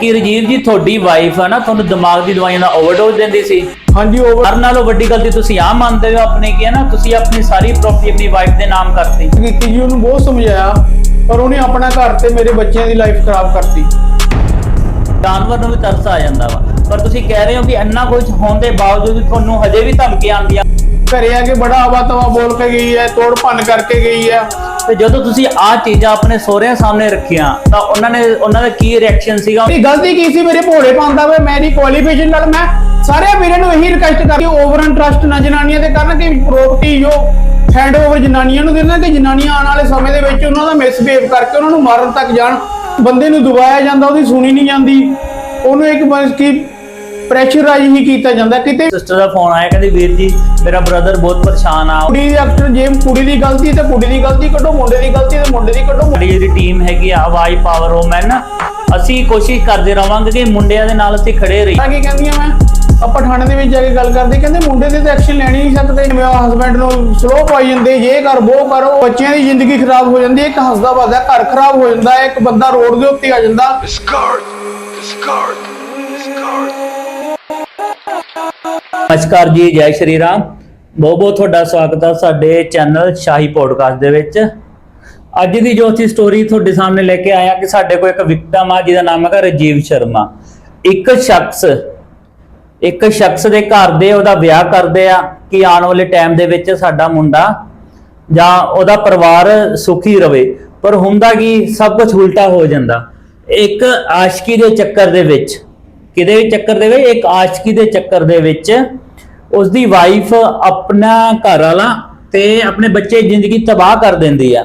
ਕੀ ਰਜੀਵ ਜੀ ਤੁਹਾਡੀ ਵਾਈਫ ਆ ਨਾ ਤੁਹਾਨੂੰ ਦਿਮਾਗ ਦੀ ਦਵਾਈਆਂ ਦਾ ਓਵਰਡੋਜ਼ ਦਿੰਦੀ ਸੀ। ਹਾਂਜੀ ਓਵਰ ਹਰ ਨਾਲੋਂ ਵੱਡੀ ਗਲਤੀ ਤੁਸੀਂ ਆ ਮੰਨਦੇ ਹੋ ਆਪਣੀ ਕੀ ਹੈ ਨਾ ਤੁਸੀਂ ਆਪਣੀ ਸਾਰੀ ਪ੍ਰਾਪਰਟੀ ਆਪਣੀ ਵਾਈਫ ਦੇ ਨਾਮ ਕਰਤੀ। ਕੀਤੀ ਜੀ ਉਹਨੂੰ ਬਹੁਤ ਸਮਝਾਇਆ ਪਰ ਉਹਨੇ ਆਪਣਾ ਘਰ ਤੇ ਮੇਰੇ ਬੱਚਿਆਂ ਦੀ ਲਾਈਫ ਖਰਾਬ ਕਰਤੀ। ਜਾਨਵਰ ਨੂੰ ਵੀ ਤਰਸ ਆ ਜਾਂਦਾ ਵਾ। ਪਰ ਤੁਸੀਂ ਕਹਿ ਰਹੇ ਹੋ ਕਿ ਇੰਨਾ ਕੁਝ ਹੋਣ ਦੇ ਬਾਵਜੂਦ ਵੀ ਤੁਹਾਨੂੰ ਹਜੇ ਵੀ ਧਮਕੀਆਂ ਆਉਂਦੀਆਂ। ਘਰੇ ਆ ਕੇ ਬੜਾ ਆਵਾ ਤਵਾ ਬੋਲ ਕੇ ਗਈ ਹੈ ਤੋੜ ਭੰਨ ਕਰਕੇ ਗਈ ਹੈ। ਤੇ ਜਦੋਂ ਤੁਸੀਂ ਆਹ ਚੀਜ਼ਾਂ ਆਪਣੇ ਸਹੁਰਿਆਂ ਸਾਹਮਣੇ ਰੱਖੀਆਂ, ਤਾਂ ਉਹਨਾਂ ਨੇ ਉਹਨਾਂ ਦਾ ਕੀ ਰਿਐਕਸ਼ਨ ਸੀਗਾ? ਇਹ ਗਲਤੀ ਕੀ ਸੀ? ਮੇਰੇ ਭੋਲੇ ਪਾਉਂਦਾ ਵੇ ਮੇਰੀ ਕੁਆਲੀਫਿਕੇਸ਼ਨ ਨਾਲ ਮੈਂ ਸਾਰੇ ਵੀਰਾਂ ਨੂੰ ਇਹੀ ਰਿਕਵੈਸਟ ਕਰਦੀ ਓਵਰ ਇੰਟਰਸਟ ਨਾ ਜਨਾਨੀਆਂ ਦੇ ਕਰਨ ਕਿ ਪ੍ਰਾਪਰਟੀ ਜੋ ਹੈਂਡ ਓਵਰ ਜਨਾਨੀਆਂ ਨੂੰ ਦੇਣਾ ਕਿ ਜਨਾਨੀਆਂ ਆਉਣ ਵਾਲੇ ਸਮੇਂ ਦੇ ਵਿੱਚ ਉਹਨਾਂ ਦਾ ਮਿਸਬੀਹੇਵ ਕਰਕੇ ਉਹਨਾਂ ਨੂੰ ਮਾਰਨ ਤੱਕ ਜਾਣ। ਬੰਦੇ ਨੂੰ ਦਬਾਇਆ ਜਾਂਦਾ, ਉਹਦੀ ਸੁਣੀ ਨਹੀਂ ਜਾਂਦੀ। ਉਹਨੂੰ ਇੱਕ ਬਸ ਕੀ ਪ੍ਰੈਸ਼ਰਾਈਜ਼ ਹੀ ਕੀਤਾ ਜਾਂਦਾ ਕਿਤੇ ਸਿਸਟਰ ਦਾ ਫੋਨ ਆਇਆ ਕਹਿੰਦੀ ਵੀਰ ਜੀ ਮੇਰਾ ਬ੍ਰਦਰ ਬਹੁਤ ਪਰੇਸ਼ਾਨ ਆ। ਕੁੜੀ ਦੀ ਅਕਸਰ ਜੇ ਕੁੜੀ ਦੀ ਗਲਤੀ ਤੇ ਕੁੜੀ ਦੀ ਗਲਤੀ ਕੱਢੋ ਮੁੰਡੇ ਦੀ ਗਲਤੀ ਤੇ ਮੁੰਡੇ ਦੀ ਕੱਢੋ। ਸਾਡੀ ਜਿਹੜੀ ਟੀਮ ਹੈਗੀ ਆ ਆਵਾਜ਼ ਪਾਵਰ ਵੂਮਨ ਅਸੀਂ ਕੋਸ਼ਿਸ਼ ਕਰਦੇ ਰਵਾਂਗੇ ਕਿ ਮੁੰਡਿਆਂ ਦੇ ਨਾਲ ਅਸੀਂ ਖੜੇ ਰਹੀਏ। ਆ ਕੀ ਕਹਿੰਦੀਆਂ ਮੈਂ? ਆਪਾਂ ਥਾਣੇ ਦੇ ਵਿੱਚ ਜਾ ਕੇ ਗੱਲ ਕਰਦੇ ਕਹਿੰਦੇ ਮੁੰਡੇ ਦੇ ਤੇ ਐਕਸ਼ਨ ਲੈਣੀ ਨਹੀਂ ਸਕਦੇ। ਮੇਰੇ ਹਸਬੰਡ ਨੂੰ ਸਲੋ ਪਾਈ ਜਾਂਦੇ ਇਹ ਕਰ ਉਹ ਕਰ ਉਹ ਬੱਚਿਆਂ ਦੀ ਜ਼ਿੰਦਗੀ ਖਰਾਬ ਹੋ ਜਾਂਦੀ ਹੈ ਇੱਕ ਹੱਸਦਾ ਵੱਸਦਾ ਘਰ ਖਰਾਬ ਹੋ ਜਾਂਦਾ ਹੈ ਇੱਕ ਬੰਦਾ ਰੋਡ ਦੇ ਉੱਤੇ ਆ ਜਾਂਦਾ। Discard! Discard! ਨਮਸਕਾਰ ਜੀ, ਜੈ ਸ਼੍ਰੀ ਰਾਮ। ਬਹੁਤ ਬਹੁਤ ਤੁਹਾਡਾ ਸਵਾਗਤ ਹੈ ਸਾਡੇ ਚੈਨਲ ਸ਼ਾਹੀ ਪੋਡਕਾਸਟ ਦੇ ਵਿੱਚ। ਅੱਜ ਦੀ ਜੋ ਅਸੀਂ ਸਟੋਰੀ ਤੁਹਾਡੇ ਸਾਹਮਣੇ ਲੈ ਕੇ ਆਇਆ ਕਿ ਸਾਡੇ ਕੋਲ ਇੱਕ ਵਿਕਟਮ ਆ, ਜਿਹਦਾ ਨਾਮ ਹੈਗਾ ਰਜੀਵ ਸ਼ਰਮਾ। ਇੱਕ ਸ਼ਖਸ ਇੱਕ ਸ਼ਖਸ ਦੇ ਘਰ ਦੇ ਉਹਦਾ ਵਿਆਹ ਕਰਦੇ ਆ ਕਿ ਆਉਣ ਵਾਲੇ ਟਾਈਮ ਦੇ ਵਿੱਚ ਸਾਡਾ ਮੁੰਡਾ ਜਾਂ ਉਹਦਾ ਪਰਿਵਾਰ ਸੁਖੀ ਰਵੇ। ਪਰ ਹੁੰਦਾ ਕੀ, ਸਭ ਕੁਝ ਉਲਟਾ ਹੋ ਜਾਂਦਾ। ਇੱਕ ਆਸ਼ਕੀ ਦੇ ਚੱਕਰ ਦੇ ਵਿੱਚ, ਕਿਹਦੇ ਚੱਕਰ ਦੇ ਵਿੱਚ? ਇੱਕ ਆਸ਼ਕੀ ਦੇ ਚੱਕਰ ਦੇ ਵਿੱਚ ਉਸ ਦੀ ਵਾਈਫ ਆਪਣਾ ਘਰ ਵਾਲਾ ਤੇ ਆਪਣੇ ਬੱਚੇ ਜ਼ਿੰਦਗੀ ਤਬਾਹ ਕਰ ਦਿੰਦੀ ਆ।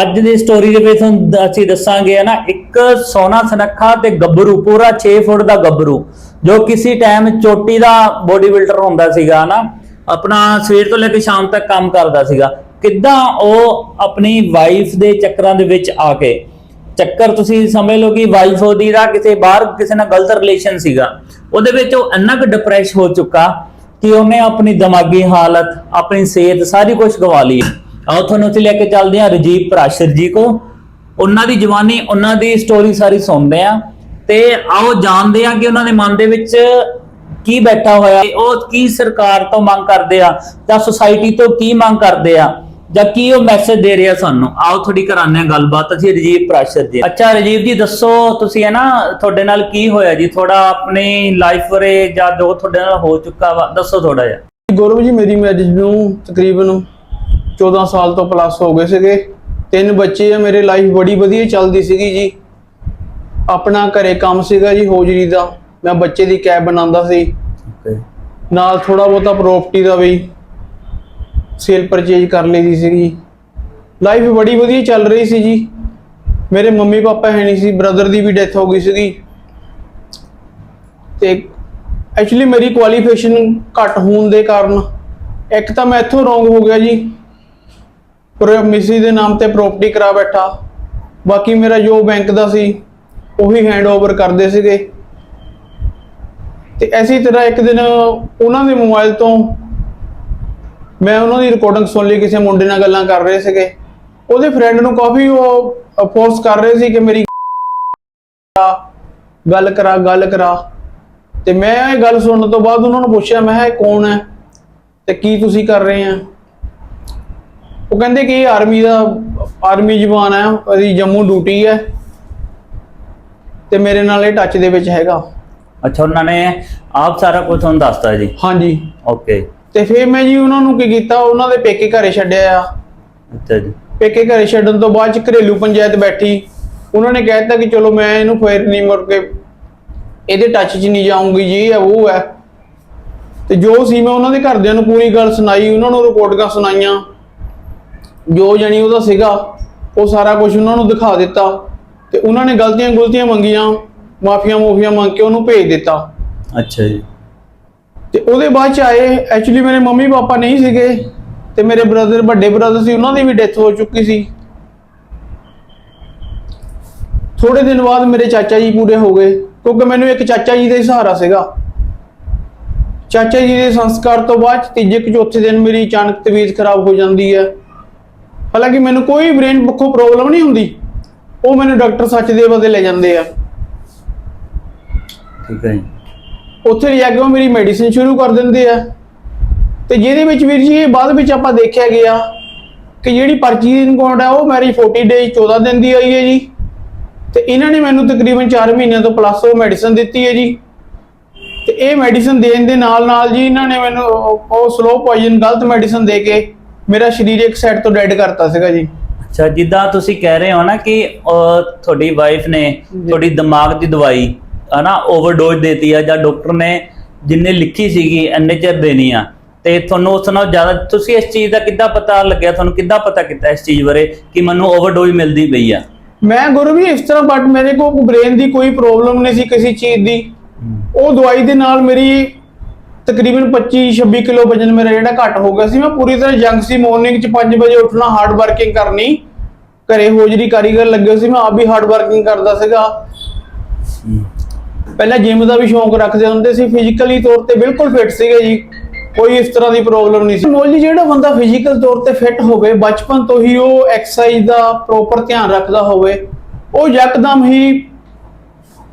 ਅੱਜ ਦੀ ਸਟੋਰੀ ਦੇ ਵਿੱਚ ਤੁਹਾਨੂੰ ਅਸੀਂ ਦੱਸਾਂਗੇ ਨਾ, ਇੱਕ ਸੋਨਾ ਸਨੱਖਾ ਤੇ ਗੱਭਰੂ, ਪੂਰਾ 6 ਫੁੱਟ ਦਾ ਗੱਭਰੂ, ਜੋ ਕਿਸੇ ਟਾਈਮ ਚੋਟੀ ਦਾ ਬੋਡੀ ਬਿਲਡਰ ਹੁੰਦਾ ਸੀਗਾ ਨਾ, ਆਪਣਾ ਸਵੇਰ ਤੋਂ ਲੈ ਕੇ ਸ਼ਾਮ ਤੱਕ ਕੰਮ ਕਰਦਾ ਸੀਗਾ। ਕਿੱਦਾਂ ਉਹ ਆਪਣੀ ਵਾਈਫ ਦੇ ਚੱਕਰਾਂ ਦੇ ਵਿੱਚ ਆ ਕੇ, ਚੱਕਰ ਤੁਸੀਂ ਸਮਝ ਲਓ ਕਿ ਵਾਈਫ ਉਹਦੀ ਦਾ ਕਿਸੇ ਬਾਹਰ ਕਿਸੇ ਨਾਲ ਗਲਤ ਰਿਲੇਸ਼ਨ ਸੀਗਾ, ਉਹਦੇ ਵਿੱਚ ਉਹ ਇੰਨਾ ਕੁ ਡਿਪਰੈਸ ਹੋ ਚੁੱਕਾ ਕਿ ਉਹਨੇ ਆਪਣੀ ਦਿਮਾਗੀ ਹਾਲਤ, ਆਪਣੀ ਸਿਹਤ, ਸਾਰੀ ਕੁਝ ਗਵਾ ਲਈ ਆਓ ਤੁਹਾਨੂੰ ਉੱਥੇ ਲੈ ਕੇ ਚੱਲਦੇ ਹਾਂ ਰਜੀਵ ਪ੍ਰਾਸ਼ਰ ਜੀ ਕੋ। ਉਹਨਾਂ ਦੀ ਜਵਾਨੀ, ਉਹਨਾਂ ਦੀ ਸਟੋਰੀ ਸਾਰੀ ਸੁਣਦੇ ਆ ਤੇ ਆਓ ਜਾਣਦੇ ਆ ਕਿ ਉਹਨਾਂ ਦੇ ਮਨ ਦੇ ਵਿੱਚ ਕੀ ਬੈਠਾ ਹੋਇਆ, ਉਹ ਕੀ ਸਰਕਾਰ ਤੋਂ ਮੰਗ ਕਰਦੇ ਆ ਜਾਂ ਸੁਸਾਇਟੀ ਤੋਂ ਕੀ ਮੰਗ ਕਰਦੇ ਆ। ਜਾਂ ਕੀ ਉਹ ਮੈਸੇਜ ਦੇ ਰਿਹਾ ਸਾਨੂੰ? ਆਓ ਥੋੜੀ ਕਰਾਉਂਦੇ ਆ ਗੱਲਬਾਤ ਅਸੀਂ ਰਜੀਵ ਪ੍ਰਾਸ਼ਰ ਜੀ। ਅੱਛਾ ਰਜੀਵ ਜੀ ਦੱਸੋ ਤੁਸੀਂ ਹੈ ਨਾ ਤੁਹਾਡੇ ਨਾਲ ਕੀ ਹੋਇਆ ਜੀ? ਥੋੜਾ ਆਪਣੀ ਲਾਈਫ ਬਾਰੇ ਜਾਂ ਜੋ ਤੁਹਾਡੇ ਨਾਲ ਹੋ ਚੁੱਕਾ ਵਾ ਦੱਸੋ ਥੋੜਾ ਜਿਹਾ। ਗੌਰਵ ਜੀ ਮੇਰੀ ਮੈਰਿਜ ਨੂੰ ਤਕਰੀਬਨ 14 ਸਾਲ ਤੋਂ ਪਲੱਸ ਹੋ ਗਏ ਸੀਗੇ। ਤਿੰਨ ਬੱਚੇ ਆ ਮੇਰੇ ਲਾਈਫ ਬੜੀ ਵਧੀਆ ਚੱਲਦੀ ਸੀਗੀ ਜੀ। ਆਪਣਾ ਘਰੇ ਕੰਮ ਸੀਗਾ ਜੀ ਹੋਜਰੀ ਦਾ। ਮੈਂ ਬੱਚੇ ਦੀ ਕੈਬ ਬਣਾਉਂਦਾ ਸੀ। ਨਾਲ ਥੋੜਾ ਬਹੁਤਾ ਪ੍ਰਾਪਰਟੀ ਦਾ ਵੀ। ਸੇਲ ਪਰਚੇਜ ਕਰ ਲਈਦੀ ਸੀਗੀ। ਲਾਈਫ ਬੜੀ ਵਧੀਆ ਚੱਲ ਰਹੀ ਸੀ ਜੀ। ਮੇਰੇ ਮੰਮੀ ਪਾਪਾ ਹੈ ਨਹੀਂ ਸੀ ਬ੍ਰਦਰ ਦੀ ਵੀ ਡੈਥ ਹੋ ਗਈ ਸੀਗੀ। ਤੇ ਐਕਚੁਅਲੀ ਮੇਰੀ ਕੁਆਲੀਫਿਕੇਸ਼ਨ ਘੱਟ ਹੋਣ ਦੇ ਕਾਰਨ ਇੱਕ ਤਾਂ ਮੈਂ ਇੱਥੋਂ ਰੋਂਗ ਹੋ ਗਿਆ ਜੀ। ਪਰ ਮਿਸੀ ਦੇ ਨਾਮ ਤੇ ਪ੍ਰਾਪਰਟੀ ਕਰਾ ਬੈਠਾ। ਬਾਕੀ ਮੇਰਾ ਜੋ ਬੈਂਕ ਦਾ ਸੀ, ਉਹੀ ਹੈਂਡ ਓਵਰ ਕਰਦੇ ਸੀਗੇ। ਤੇ ਐਸੀ ਤਰ੍ਹਾਂ ਇੱਕ ਦਿਨ ਉਹਨਾਂ ਦੇ ਮੋਬਾਈਲ ਤੋਂ ਮੈਂ ਉਹਨਾਂ ਦੀ ਰਿਕਾਰਡਿੰਗ ਸੁਣ ਲਈ ਕਿਸੇ ਮੁੰਡੇ ਨਾਲ ਗੱਲਾਂ ਕਰ ਰਹੇ ਸੀਗੇ। ਉਹਦੇ ਫਰੈਂਡ ਨੂੰ ਕਾਫੀ ਉਹ ਫੋਰਸ ਕਰ ਰਹੇ ਸੀ ਕਿ ਮੇਰੀ ਗੱਲ ਕਰਾ ਗੱਲ ਕਰਾ। ਤੇ ਮੈਂ ਇਹ ਗੱਲ ਸੁਣਨ ਤੋਂ ਬਾਅਦ ਉਹਨਾਂ ਨੂੰ ਪੁੱਛਿਆ ਮੈਂ ਇਹ ਕੌਣ ਹੈ? ਤੇ ਕੀ ਤੁਸੀਂ ਕਰ ਰਹੇ ਆ? ਉਹ ਕਹਿੰਦੇ ਕਿ ਇਹ ਆਰਮੀ ਦਾ ਆਰਮੀ ਜਵਾਨ ਹੈ ਉਹਦੀ ਜੰਮੂ ਡਿਊਟੀ ਹੈ। ਤੇ ਮੇਰੇ ਨਾਲ ਇਹ ਟੱਚ ਦੇ ਵਿੱਚ ਹੈਗਾ। ਅੱਛਾ ਉਹਨਾਂ ਨੇ ਆਪ ਸਾਰਾ ਕੁਝ ਤੁਹਾਨੂੰ ਦੱਸਤਾ ਜੀ? ਹਾਂਜੀ। ਓਕੇ ਤੇ ਫਿਰ ਮੈਂ ਜੀ ਉਹਨਾਂ ਨੂੰ ਕੀ ਕੀਤਾ ਉਹਨਾਂ ਦੇ ਪੇਕੇ ਘਰੇ ਛੱਡਿਆ। ਆ ਅੱਛਾ ਜੀ। ਪੇਕੇ ਘਰੇ ਛੱਡਣ ਤੋਂ ਬਾਅਦ ਚ ਘਰੇਲੂ ਪੰਚਾਇਤ ਬੈਠੀ। ਉਹਨਾਂ ਨੇ ਕਹਿ ਦਿੱਤਾ ਕਿ ਚਲੋ ਮੈਂ ਇਹਨੂੰ ਫੇਰ ਨਹੀਂ ਮੁੜ ਕੇ ਇਹਦੇ ਟੱਚ 'ਚ ਨਹੀਂ ਜਾਊਂਗੀ ਜੀ ਇਹ ਉਹ ਹੈ। ਤੇ ਜੋ ਸੀ ਮੈਂ ਉਹਨਾਂ ਦੇ ਘਰਦਿਆਂ ਨੂੰ ਪੂਰੀ ਗੱਲ ਸੁਣਾਈ ਉਹਨਾਂ ਨੂੰ ਰਿਪੋਰਟਾਂ ਸੁਣਾਈਆਂ। ਜੋ ਜਾਨੀ ਉਹਦਾ ਸੀਗਾ ਉਹ ਸਾਰਾ ਕੁਝ ਉਹਨਾਂ ਨੂੰ ਦਿਖਾ ਦਿੱਤਾ। ਤੇ ਉਹਨਾਂ ਨੇ ਗਲਤੀਆਂ ਗੁਲਤੀਆਂ ਮੰਗੀਆਂ ਮਾਫੀਆਂ ਮੂਫੀਆਂ ਮੰਗ ਕੇ ਉਹਨੂੰ ਭੇਜ ਦਿੱਤਾ। ਅੱਛਾ ਜੀ। ਤੇ ਉਹਦੇ ਬਾਅਦ ਚ ਆਏ ਐਕਚੁਅਲੀ ਮੇਰੇ ਮੰਮੀ ਪਾਪਾ ਨਹੀਂ ਸੀਗੇ ਤੇ ਮੇਰੇ ਬ੍ਰਦਰ ਵੱਡੇ ਬ੍ਰਦਰ ਸੀ, ਉਹਨਾਂ ਦੀ ਵੀ ਡੈਥ ਹੋ ਚੁੱਕੀ ਸੀ। ਥੋੜੇ ਦਿਨ ਬਾਅਦ ਮੇਰੇ ਚਾਚਾ ਜੀ ਪੂਰੇ ਹੋ ਗਏ, ਕਿਉਂਕਿ ਮੈਨੂੰ ਇੱਕ ਚਾਚਾ ਜੀ ਦਾ ਹੀ ਸਹਾਰਾ ਸੀਗਾ। ਚਾਚਾ ਜੀ ਦੇ ਸੰਸਕਾਰ ਤੋਂ ਬਾਅਦ ਤੀਜੇ ਕੁ ਚੌਥੇ ਦਿਨ ਮੇਰੀ ਅਚਾਨਕ ਤਬੀਅਤ ਖਰਾਬ ਹੋ ਜਾਂਦੀ ਹੈ। ਹਾਲਾਂਕਿ ਮੈਨੂੰ ਕੋਈ ਬ੍ਰੇਨ ਪੱਖੋਂ ਪ੍ਰੋਬਲਮ ਨਹੀਂ ਹੁੰਦੀ, ਉਹ ਮੈਨੂੰ ਡਾਕਟਰ ਸੱਚ ਦੇ ਬਦੇ ਲੈ ਜਾਂਦੇ ਆ। ਠੀਕ ਹੈ ਜੀ। ਉੱਥੇ ਲਿਜਾ ਕੇ ਉਹ ਮੇਰੀ ਮੈਡੀਸਿਨ ਸ਼ੁਰੂ ਕਰ ਦਿੰਦੇ ਆ। ਤੇ ਜਿਹਦੇ ਵਿੱਚ ਵੀਰ ਜੀ ਬਾਅਦ ਵਿੱਚ ਆਪਾਂ ਦੇਖਿਆ ਗਿਆ ਕਿ ਜਿਹੜੀ ਪਰਚੀ ਦੀ ਇਨਕਾਊਂਟ ਹੈ ਉਹ ਮੇਰੀ 40 ਡੇਜ਼ 14 ਦਿਨ ਦੀ ਆਈ ਹੈ ਜੀ। ਤੇ ਇਹਨਾਂ ਨੇ ਮੈਨੂੰ ਤਕਰੀਬਨ 4 ਮਹੀਨਿਆਂ ਤੋਂ ਪਲੱਸ ਉਹ ਮੈਡੀਸਿਨ ਦਿੱਤੀ ਹੈ ਜੀ। ਤੇ ਇਹ ਮੈਡੀਸਿਨ ਦੇਣ ਦੇ ਨਾਲ ਨਾਲ ਜੀ ਇਹਨਾਂ ਨੇ ਮੈਨੂੰ ਉਹ- ਸਲੋ ਪੋਇਜ਼ਨ ਗਲਤ ਮੈਡੀਸਿਨ ਦੇ ਕੇ ਮੇਰਾ ਸਰੀਰ ਇੱਕ ਸਾਈਡ ਤੋਂ ਡੈਡ ਕਰਤਾ ਸੀਗਾ ਜੀ। ਅੱਛਾ ਜਿੱਦਾਂ ਤੁਸੀਂ ਕਹਿ ਰਹੇ ਹੋ ਨਾ ਕਿ ਤੁਹਾਡੀ ਵਾਈਫ ਨੇ ਤੁਹਾਡੀ ਦਿਮਾਗ ਦੀ ਦਵਾਈ ਹਨਾ ਓਵਰਡੋਜ਼ ਦੇਤੀ ਆ ਜਾਂ ਡਾਕਟਰ ਨੇ ਜਿੰਨੇ ਲਿਖੀ ਸੀਗੀ ਚਿਰ ਦੇਣੀ ਆ। ਤੇ ਤੁਹਾਨੂੰ ਉਸ ਨਾਲ ਜ਼ਿਆਦਾ ਤੁਸੀਂ ਇਸ ਚੀਜ਼ ਦਾ ਕਿੱਦਾਂ ਪਤਾ ਲੱਗਿਆ? ਤੁਹਾਨੂੰ ਕਿੱਦਾਂ ਪਤਾ ਕੀਤਾ ਇਸ ਚੀਜ਼ ਬਾਰੇ ਕਿ ਮੈਨੂੰ ਓਵਰਡੋਜ਼ ਮਿਲਦੀ ਪਈ ਆ? ਮੈਂ ਗੁਰੂ ਵੀ ਇਸ ਤਰ੍ਹਾਂ ਬਟ ਮੇਰੇ ਕੋਲ ਬ੍ਰੇਨ ਦੀ ਕੋਈ ਪ੍ਰੋਬਲਮ ਨਹੀਂ ਸੀ ਕਿਸੇ ਚੀਜ਼ ਦੀ। ਉਹ ਦਵਾਈ ਦੇ ਨਾਲ ਮੇਰੀ ਤਕਰੀਬਨ 25 26 ਕਿਲੋ ਵਜਨ ਮੇਰਾ ਜਿਹੜਾ ਘਟ ਹੋ ਗਿਆ ਸੀ। ਮੈਂ ਪੂਰੀ ਤਰ੍ਹਾਂ ਜੰਗ ਸੀ ਮਾਰਨਿੰਗ ਚ 5 ਵਜੇ ਉੱਠਣਾ ਹਾਰਡ ਵਰਕਿੰਗ ਕਰਨੀ। ਘਰੇ ਹੋਜਰੀ ਕਾਰੀਗਰ ਲੱਗੇ ਸੀ ਮੈਂ ਆਪ ਵੀ ਹਾਰਡ ਵਰਕਿੰਗ ਕਰਦਾ ਸੀਗਾ। ਪਹਿਲਾਂ ਜਿਮ ਦਾ ਵੀ ਸ਼ੌਂਕ ਰੱਖਦੇ ਹੁੰਦੇ ਸੀ ਫਿਜ਼ੀਕਲੀ ਤੌਰ ਤੇ ਬਿਲਕੁਲ ਫਿੱਟ ਸੀਗੇ ਜੀ। ਕੋਈ ਇਸ ਤਰ੍ਹਾਂ ਦੀ ਪ੍ਰੋਬਲਮ ਨਹੀਂ ਸੀ। ਮੋਲੀ ਜਿਹੜਾ ਬੰਦਾ ਫਿਜ਼ੀਕਲ ਤੌਰ ਤੇ ਫਿੱਟ ਹੋਵੇ ਬਚਪਨ ਤੋਂ ਹੀ ਉਹ ਐਕਸਰਸਾਈਜ਼ ਦਾ ਪ੍ਰੋਪਰ ਧਿਆਨ ਰੱਖਦਾ ਹੋਵੇ ਉਹ ਯਕਦਮ ਹੀ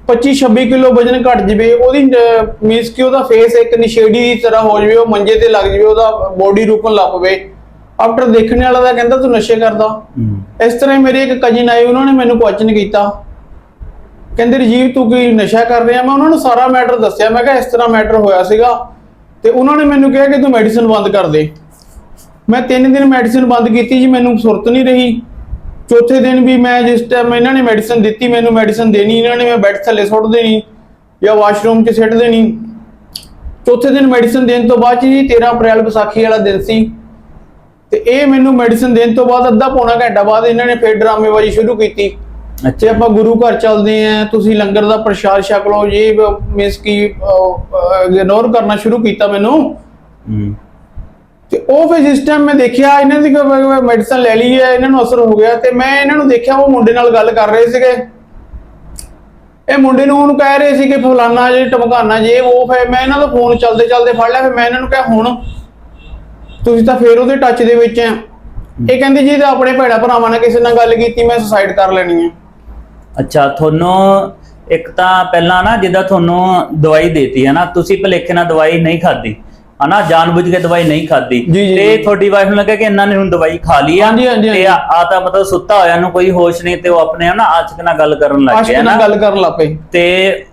25-26 ਕਿਲੋ ਵਜਨ ਘਟ ਜਵੇ ਉਹਦੀ ਮੀਨਸ ਕਿ ਉਹਦਾ ਫੇਸ ਇੱਕ ਨਿਸ਼ੇੜੀ ਦੀ ਤਰ੍ਹਾਂ ਹੋ ਜਵੇ ਉਹ ਮੰਜੇ ਤੇ ਲੱਗ ਜਵੇ ਉਹਦਾ ਬੋਡੀ ਰੁਕਣ ਲੱਗ ਪਵੇ। ਆਫਟਰ ਦੇਖਣ ਵਾਲਾ ਦਾ ਕਹਿੰਦਾ ਤੂੰ ਨਸ਼ੇ ਕਰਦਾ। ਇਸ ਤਰ੍ਹਾਂ ਮੇਰੇ ਇੱਕ ਕਜ਼ਨ ਆਏ ਉਹਨਾਂ ਨੇ ਮੈਨੂੰ ਕੁਐਸਚਨ ਕੀਤਾ। ਕਹਿੰਦੇ ਰਜੀਵ, ਤੂੰ ਕੀ ਨਸ਼ਾ ਕਰ ਰਿਹਾ? ਮੈਂ ਉਹਨਾਂ ਨੂੰ ਸਾਰਾ ਮੈਟਰ ਦੱਸਿਆ। ਮੈਂ ਕਿਹਾ, ਇਸ ਤਰ੍ਹਾਂ ਮੈਟਰ ਹੋਇਆ ਸੀਗਾ। ਤੇ ਉਹਨਾਂ ਨੇ ਮੈਨੂੰ ਕਿਹਾ ਕਿ ਤੂੰ ਮੈਡੀਸਿਨ ਬੰਦ ਕਰ ਦੇ। ਮੈਂ 3 ਦਿਨ ਮੈਡੀਸਿਨ ਬੰਦ ਕੀਤੀ ਜੀ, ਮੈਨੂੰ ਸੁਰਤ ਨਹੀਂ ਰਹੀ। ਚੌਥੇ ਦਿਨ ਵੀ ਮੈਂ ਜਿਸ ਟਾਈਮ ਇਹਨਾਂ ਨੇ ਮੈਡੀਸਿਨ ਦਿੱਤੀ, ਮੈਨੂੰ ਮੈਡੀਸਿਨ ਦੇਣੀ। ਇਹਨਾਂ ਨੇ ਮੈਂ ਬੈੱਡ ਥੱਲੇ ਸੁੱਟ ਦੇਣੀ ਜਾਂ ਵਾਸ਼ਰੂਮ 'ਚ ਸਿੱਟ ਦੇਣੀ। ਚੌਥੇ ਦਿਨ ਮੈਡੀਸਿਨ ਦੇਣ ਤੋਂ ਬਾਅਦ 'ਚ ਜੀ 13 ਅਪ੍ਰੈਲ ਵਿਸਾਖੀ ਵਾਲਾ ਦਿਨ ਸੀ। ਤੇ ਇਹ ਮੈਨੂੰ ਮੈਡੀਸਿਨ ਦੇਣ ਤੋਂ ਬਾਅਦ ਅੱਧਾ ਪੌਣਾ ਘੰਟਾ ਬਾਅਦ ਇਹਨਾਂ ਨੇ ਫੇਰ ਡਰਾਮੇਬਾਜ਼ੀ ਸ਼ੁਰੂ ਕੀਤੀ। ਤੇ ਅੱਛਾ ਆਪਾਂ ਗੁਰੂ ਘਰ ਚੱਲਦੇ ਆਂ ਤੁਸੀਂ ਲੰਗਰ ਦਾ ਪ੍ਰਸ਼ਾਦ ਛਕ ਲਓ। ਇਹ ਮੀਨਸ ਕੀ ਇਗਨੋਰ ਕਰਨਾ ਸ਼ੁਰੂ ਕੀਤਾ ਮੈਨੂੰ। ਤੇ ਉਹ ਫਿਰ ਜਿਸ ਟਾਈਮ ਮੈਂ ਦੇਖਿਆ ਇਹਨਾਂ ਦੀ ਮੈਡੀਸਨ ਲੈ ਲਈ ਹੈ ਇਹਨਾਂ ਨੂੰ ਅਸਰ ਹੋ ਗਿਆ। ਤੇ ਮੈਂ ਇਹਨਾਂ ਨੂੰ ਦੇਖਿਆ ਉਹ ਮੁੰਡੇ ਨਾਲ ਗੱਲ ਕਰ ਰਹੇ ਸੀਗੇ। ਇਹ ਮੁੰਡੇ ਨੂੰ ਉਹਨੂੰ ਕਹਿ ਰਹੇ ਸੀ ਕਿ ਫਲਾਨਾ ਜੇ ਟਮਕਾਨਾ ਜੇ ਉਹ ਫਿਰ ਮੈਂ ਇਹਨਾਂ ਦਾ ਫੋਨ ਚੱਲਦੇ ਚੱਲਦੇ ਫੜ ਲਿਆ ਫਿਰ ਮੈਂ ਇਹਨਾਂ ਨੂੰ ਕਿਹਾ ਹੁਣ ਤੁਸੀਂ ਤਾਂ ਫੇਰ ਉਹਦੇ ਟੱਚ ਦੇ ਵਿੱਚ ਆ। ਇਹ ਕਹਿੰਦੇ ਜੀ ਤਾਂ ਆਪਣੇ ਭੈੜਾ ਭਰਾਵਾਂ ਨਾਲ ਕਿਸੇ ਨਾਲ ਗੱਲ ਕੀਤੀ ਮੈਂ ਸੁਸਾਈਡ ਕਰ ਲੈਣੀ ਹੈ ਅੱਛਾ ਤੁਹਾਨੂੰ ਇੱਕ ਤਾਂ ਪਹਿਲਾਂ ਨਾ ਜਿੱਦਾਂ ਤੁਹਾਨੂੰ ਦਵਾਈ ਦੇਤੀ ਹੈ ਨਾ ਤੁਸੀਂ ਭਲੇਖੇ ਨਾਲ ਦਵਾਈ ਨਹੀਂ ਖਾਦੀ ਹਨਾ ਜਾਣਬੁੱਝ ਕੇ ਦਵਾਈ ਨਹੀਂ ਖਾਦੀ ਜੀ, ਜੀ, ਤੇ। ਤੁਹਾਡੀ ਵਾਈਫ ਨੂੰ ਲੱਗਾ ਕਿ ਇਹਨਾਂ ਨੇ ਹੁਣ ਦਵਾਈ ਖਾ ਲਈ ਆ। ਹਾਂਜੀ, ਹਾਂਜੀ, ਤੇ ਆ ਆ ਤਾਂ ਮਤਲਬ ਸੁੱਤਾ ਹੋਇਆ ਨੂੰ ਕੋਈ ਹੋਸ਼ ਨਹੀਂ ਤੇ ਉਹ ਆਪਣੇ ਨਾ ਆਸ਼ਕ ਨਾਲ ਗੱਲ ਕਰਨ ਲੱਗ ਆਸ਼ਕ ਗਿਆ ਨਾਲ ਨਾ। ਗੱਲ ਕਰਨ ਲੱਗ ਪਏ। ਤੇ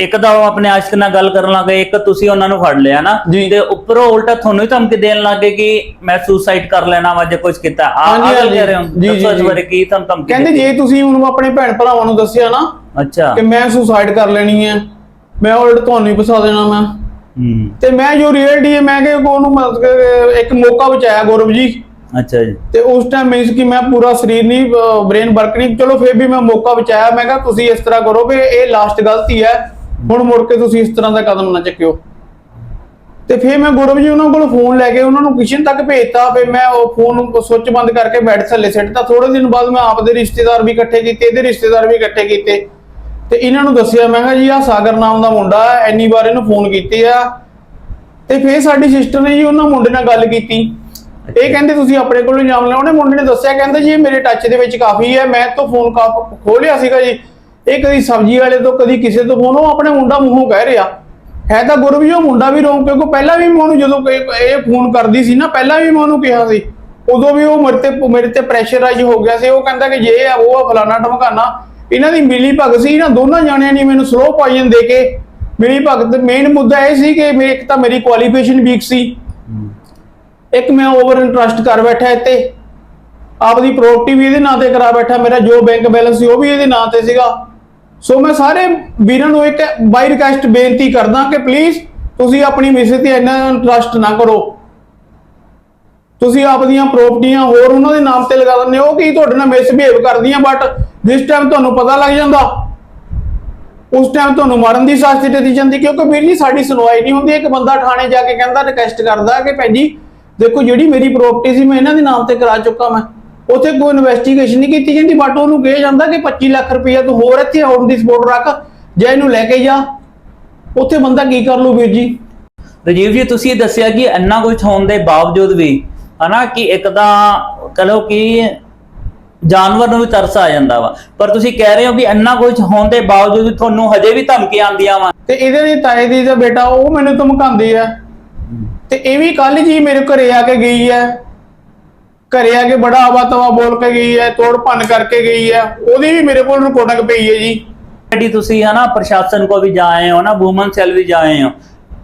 ਇੱਕ ਤਾਂ ਉਹ ਆਪਣੇ ਆਸ਼ਕ ਨਾਲ ਗੱਲ ਕਰਨ ਲੱਗ ਗਏ ਇੱਕ ਤੁਸੀਂ ਉਹਨਾਂ ਨੂੰ ਫੜ ਲਿਆ ਨਾ। ਜੀ। ਤੇ ਉੱਪਰੋਂ ਉਲਟਾ ਤੁਹਾਨੂੰ ਹੀ ਧਮਕੀ ਦੇਣ ਲੱਗੇ ਕਿ ਮੈਂ ਸੁਸਾਈਡ ਕਰ ਲੈਣਾ ਵਾ ਜੇ ਕੁਝ ਕੀਤਾ। ਆ ਹਾਂਜੀ, ਆ ਗੱਲ ਹਾਂਜੀ। ਕਹਿ ਰਹੇ ਹੋ। ਜੀ, ਜੀ, ਦੱਸੋ ਇਸ ਜੀ। ਬਾਰੇ ਕੀ ਤੁਹਾਨੂੰ ਧਮਕੀ ਕਹਿੰਦੇ? ਜੇ ਤੁਸੀਂ ਹੁਣ ਆਪਣੇ ਭੈਣ ਭਰਾਵਾਂ ਨੂੰ ਦੱਸਿਆ ਨਾ ਅੱਛਾ। ਕਿ ਮੈਂ ਸੁਸਾਈਡ ਕਰ ਲੈਣੀ ਹੈ ਮੈਂ ਉਲਟ ਤੁਹਾਨੂੰ ਹੀ ਫਸਾ ਦੇਣਾ ਮੈਂ। ਹੂੰ। ਤੇ ਮੈਂ ਜੋ ਰਿਐਲਿਟੀ ਹੈ ਮੈਂ ਕਿ ਉਹਨੂੰ ਮਤਲਬ ਕਿ ਇੱਕ ਮੌਕਾ ਬਚਾਇਆ ਗੌਰਵ ਜੀ। ਅੱਛਾ ਜੀ। ਤੇ ਉਸ ਟਾਈਮ ਮੀਨਸ ਕਿ ਮੈਂ ਪੂਰਾ ਸਰੀਰ ਨਹੀਂ ਬ੍ਰੇਨ ਵਰਕ ਨਹੀਂ ਚਲੋ ਫਿਰ ਵੀ ਮੈਂ ਮੌਕਾ ਬਚਾਇਆ। ਮੈਂ ਕਿਹਾ ਤੁਸੀਂ ਇਸ ਤਰ੍ਹਾਂ ਕਰੋ ਵੀ ਇਹ ਲਾਸਟ ਗਲਤੀ ਹੈ। ਹੁਣ ਮੁੜ ਕੇ ਤੁਸੀਂ ਇਸ ਤਰ੍ਹਾਂ ਦਾ ਕਦਮ ਨਾ ਚੱਕਿਓ। ਤੇ ਫਿਰ ਮੈਂ ਗੁਰਬ ਜੀ ਉਹਨਾਂ ਕੋਲ ਫੋਨ ਲੈ ਕੇ ਉਹਨਾਂ ਨੂੰ ਕਿਚਨ ਤੱਕ ਭੇਜਤਾ, ਫਿਰ ਮੈਂ ਉਹ ਫੋਨ ਸੁੱਚ ਬੰਦ ਕਰਕੇ ਬੈੱਡ ਥੱਲੇ ਸਿੱਟਤਾ ਥੋੜੇ ਦਿਨ ਬਾਅਦ ਮੈਂ ਆਪਦੇ ਰਿਸ਼ਤੇਦਾਰ ਵੀ ਇਕੱਠੇ ਕੀਤੇ, ਇਹਦੇ ਰਿਸ਼ਤੇਦਾਰ ਵੀ ਇਕੱਠੇ ਕੀਤੇ। ਤੇ ਇਹਨਾਂ ਨੂੰ ਦੱਸਿਆ, ਮੈਂ ਕਿਹਾ ਜੀ, ਆਹ ਸਾਗਰ ਨਾਮ ਦਾ ਮੁੰਡਾ ਹੈ, ਇੰਨੀ ਵਾਰ ਇਹਨੂੰ ਫੋਨ ਕੀਤੇ ਆ। ਤੇ ਫਿਰ ਸਾਡੀ ਸਿਸਟਰ ਨੇ ਜੀ ਉਹਨਾਂ ਮੁੰਡੇ ਨਾਲ ਗੱਲ ਕੀਤੀ। ਇਹ ਕਹਿੰਦੇ, ਤੁਸੀਂ ਆਪਣੇ ਕੋਲ ਇਲਜ਼ਾਮ ਲਾਉਣੇ? ਉਹਨੇ ਮੁੰਡੇ ਨੇ ਦੱਸਿਆ, ਕਹਿੰਦਾ ਜੀ, ਇਹ ਮੇਰੇ ਟੱਚ ਦੇ ਵਿੱਚ ਕਾਫੀ ਹੈ। ਮੈਂ ਤੋਂ ਫੋਨ ਖੋਲਿਆ ਸੀਗਾ ਜੀ। ਇਹ ਕਦੀ ਸਬਜ਼ੀ ਵਾਲੇ ਤੋਂ, ਕਦੀ ਕਿਸੇ ਤੋਂ ਫੋਨ ਉਹ ਆਪਣੇ ਮੁੰਡਾ ਮੂੰਹੋਂ ਕਹਿ ਰਿਹਾ। ਹੈ ਤਾਂ ਗੁਰੂ ਉਹ ਮੁੰਡਾ ਵੀ ਰੋਂਗ, ਕਿਉਂਕਿ ਪਹਿਲਾਂ ਵੀ ਮੈਂ ਉਹਨੂੰ ਜਦੋਂ ਇਹ ਫੋਨ ਕਰਦੀ ਸੀ ਨਾ, ਪਹਿਲਾਂ ਵੀ ਮੈਂ ਉਹਨੂੰ ਕਿਹਾ ਸੀ। ਉਦੋਂ ਵੀ ਉਹ ਮੇਰੇ ਤੇ ਮੇਰੇ ਤੇ ਪ੍ਰੈਸ਼ਰਾਈਜ਼ ਹੋ ਗਿਆ ਸੀ। ਉਹ ਕਹਿੰਦਾ ਕਿ ਜੇ ਆ, ਉਹ ਆ ਫਲਾਣਾ ਢਮਕਾਣਾ, ਇਹਨਾਂ ਦੀ ਮਿਲੀ ਭਗਤ ਸੀ, ਇਹਨਾਂ ਦੋਨਾਂ ਜਾਣਿਆਂ ਨੇ ਮੈਨੂੰ ਸਲੋ ਪੋਇਜ਼ਨ ਦੇ ਕੇ ਮਿਲੀ ਭਗਤ। ਮੇਨ ਮੁੱਦਾ ਇਹ ਸੀ ਕਿ ਮੇਰੇ ਇੱਕ ਤਾਂ ਮੇਰੀ ਕੁਆਲੀਫਿਕੇਸ਼ਨ ਵੀਕ ਸੀ। ਇੱਕ ਮੈਂ ਓਵਰ ਇੰਟਰਸਟ ਕਰ ਬੈਠਾ ਇੱਥੇ। ਆਪਦੀ ਪ੍ਰੋਪਰਟੀ ਵੀ ਇਹਦੇ ਨਾਂ ਤੇ ਕਰਾ ਬੈਠਾ। ਮੇਰਾ ਜੋ ਬੈਂਕ ਬੈਲੈਂਸ ਸੀ, ਉਹ ਵੀ ਇਹਦੇ ਨਾਂ ਤੇ ਸੀਗਾ। ਸੋ ਮੈਂ ਸਾਰੇ ਵੀਰਾਂ ਨੂੰ ਇੱਕ ਬਾਈ ਰਿਕਵੈਸਟ ਬੇਨਤੀ ਕਰਦਾ ਕਿ ਪਲੀਜ਼ ਤੁਸੀਂ ਆਪਣੀ ਮਿਸੇ ਤੇ ਇੰਨਾ ਇੰਟਰਸਟ ਨਾ ਕਰੋ। ਤੁਸੀਂ ਆਪਦੀਆਂ ਪ੍ਰਾਪਰਟੀਆਂ ਹੋਰ ਉਹਨਾਂ ਦੇ ਨਾਮ ਤੇ ਲਗਾ ਦਿੰਦੇ ਹੋ ਕਿ ਤੁਹਾਡੇ ਨਾਲ ਮਿਸਬਿਹੇਵ ਕਰਦੀਆਂ ਬਟ ਜਿਸ ਟਾਈਮ ਤੁਹਾਨੂੰ ਪਤਾ ਲੱਗ ਜਾਂਦਾ, ਉਸ ਟਾਈਮ ਤੁਹਾਨੂੰ ਮਰਨ ਦੀ ਸਾਜ਼ਿਸ਼ ਦਿੱਤੀ ਜਾਂਦੀ, ਕਿਉਂਕਿ ਵੀਰ ਜੀ ਸਾਡੀ ਸੁਣਵਾਈ ਨਹੀਂ ਹੁੰਦੀ। ਇੱਕ ਬੰਦਾ ਥਾਣੇ ਜਾ ਕੇ ਕਹਿੰਦਾ ਰਿਕਵੈਸਟ ਕਰਦਾ ਕਿ ਭੈਣ ਜੀ, ਦੇਖੋ ਜਿਹੜੀ ਮੇਰੀ ਪ੍ਰਾਪਰਟੀ ਸੀ, ਮੈਂ ਇਹਨਾਂ ਦੇ ਨਾਮ ਤੇ ਕਰਾ ਚੁੱਕਾ ਮੈਂ। ਉੱਥੇ ਕੋਈ ਇਨਵੈਸਟੀਗੇਸ਼ਨ ਨਹੀਂ ਕੀਤੀ ਜਾਂਦੀ ਬਟ ਉਹਨੂੰ ਕਿਹਾ ਜਾਂਦਾ ਕਿ 25 ਲੱਖ ਰੁਪਇਆ ਤੂੰ ਹੋਰ ਇੱਥੇ ਆਉਣ ਦੀ ਸਪੋਰਟ ਰੱਖ ਜਾਂ ਇਹਨੂੰ ਲੈ ਕੇ ਜਾ। ਉੱਥੇ ਬੰਦਾ ਕੀ ਕਰ ਲੂ ਵੀਰ ਜੀ? ਰਜੀਵ ਜੀ ਤੁਸੀਂ ਇਹ ਦੱਸਿਆ ਕਿ ਇੰਨਾ ਕੁਝ ਹੋਣ ਦੇ ਬਾਵਜੂਦ ਵੀ ਹਨਾ ਕਿ ਇੱਕ ਤਾਂ ਕਹੋ ਕਿ ਜਾਨਵਰ ਨੂੰ ਵੀ ਤਰਸ ਆ ਜਾਂਦਾ ਵਾ। ਪਰ ਤੁਸੀਂ ਕਹਿ ਰਹੇ ਹੋ ਕਿ ਇੰਨਾ ਕੁਝ ਹੋਣ ਦੇ ਬਾਵਜੂਦ ਵੀ ਤੁਹਾਨੂੰ ਹਜੇ ਵੀ ਧਮਕੀਆਂ ਆਉਂਦੀਆਂ ਵਾ। ਤੇ ਇਹਦੇ ਦੀ ਤਾਏ ਦੀ ਦਾ ਬੇਟਾ ਉਹ ਮੈਨੂੰ ਧਮਕਾਉਂਦੀ ਹੈ। ਤੇ ਇਹ ਵੀ ਕੱਲ ਜੀ ਮੇਰੇ ਘਰੇ ਆ ਕੇ ਗਈ ਹੈ। ਘਰੇ ਆ ਕੇ ਬੜਾ ਆਵਾ ਤਵਾ ਬੋਲ ਕੇ ਗਈ ਹੈ, ਤੋੜ ਭੰਨ ਕਰਕੇ ਗਈ ਹੈ। ਉਹਦੀ ਵੀ ਮੇਰੇ ਕੋਲ ਰਿਕਾਰਡਿੰਗ ਪਈ ਹੈ ਜੀ। ਜਿਹੜੀ ਤੁਸੀਂ ਹੈ ਨਾ ਪ੍ਰਸ਼ਾਸਨ ਕੋ ਵੀ ਜਾਏ ਹੋ ਨਾ ਵੂਮਨ ਸੈਲ ਵੀ ਜਾਏ ਹੋ,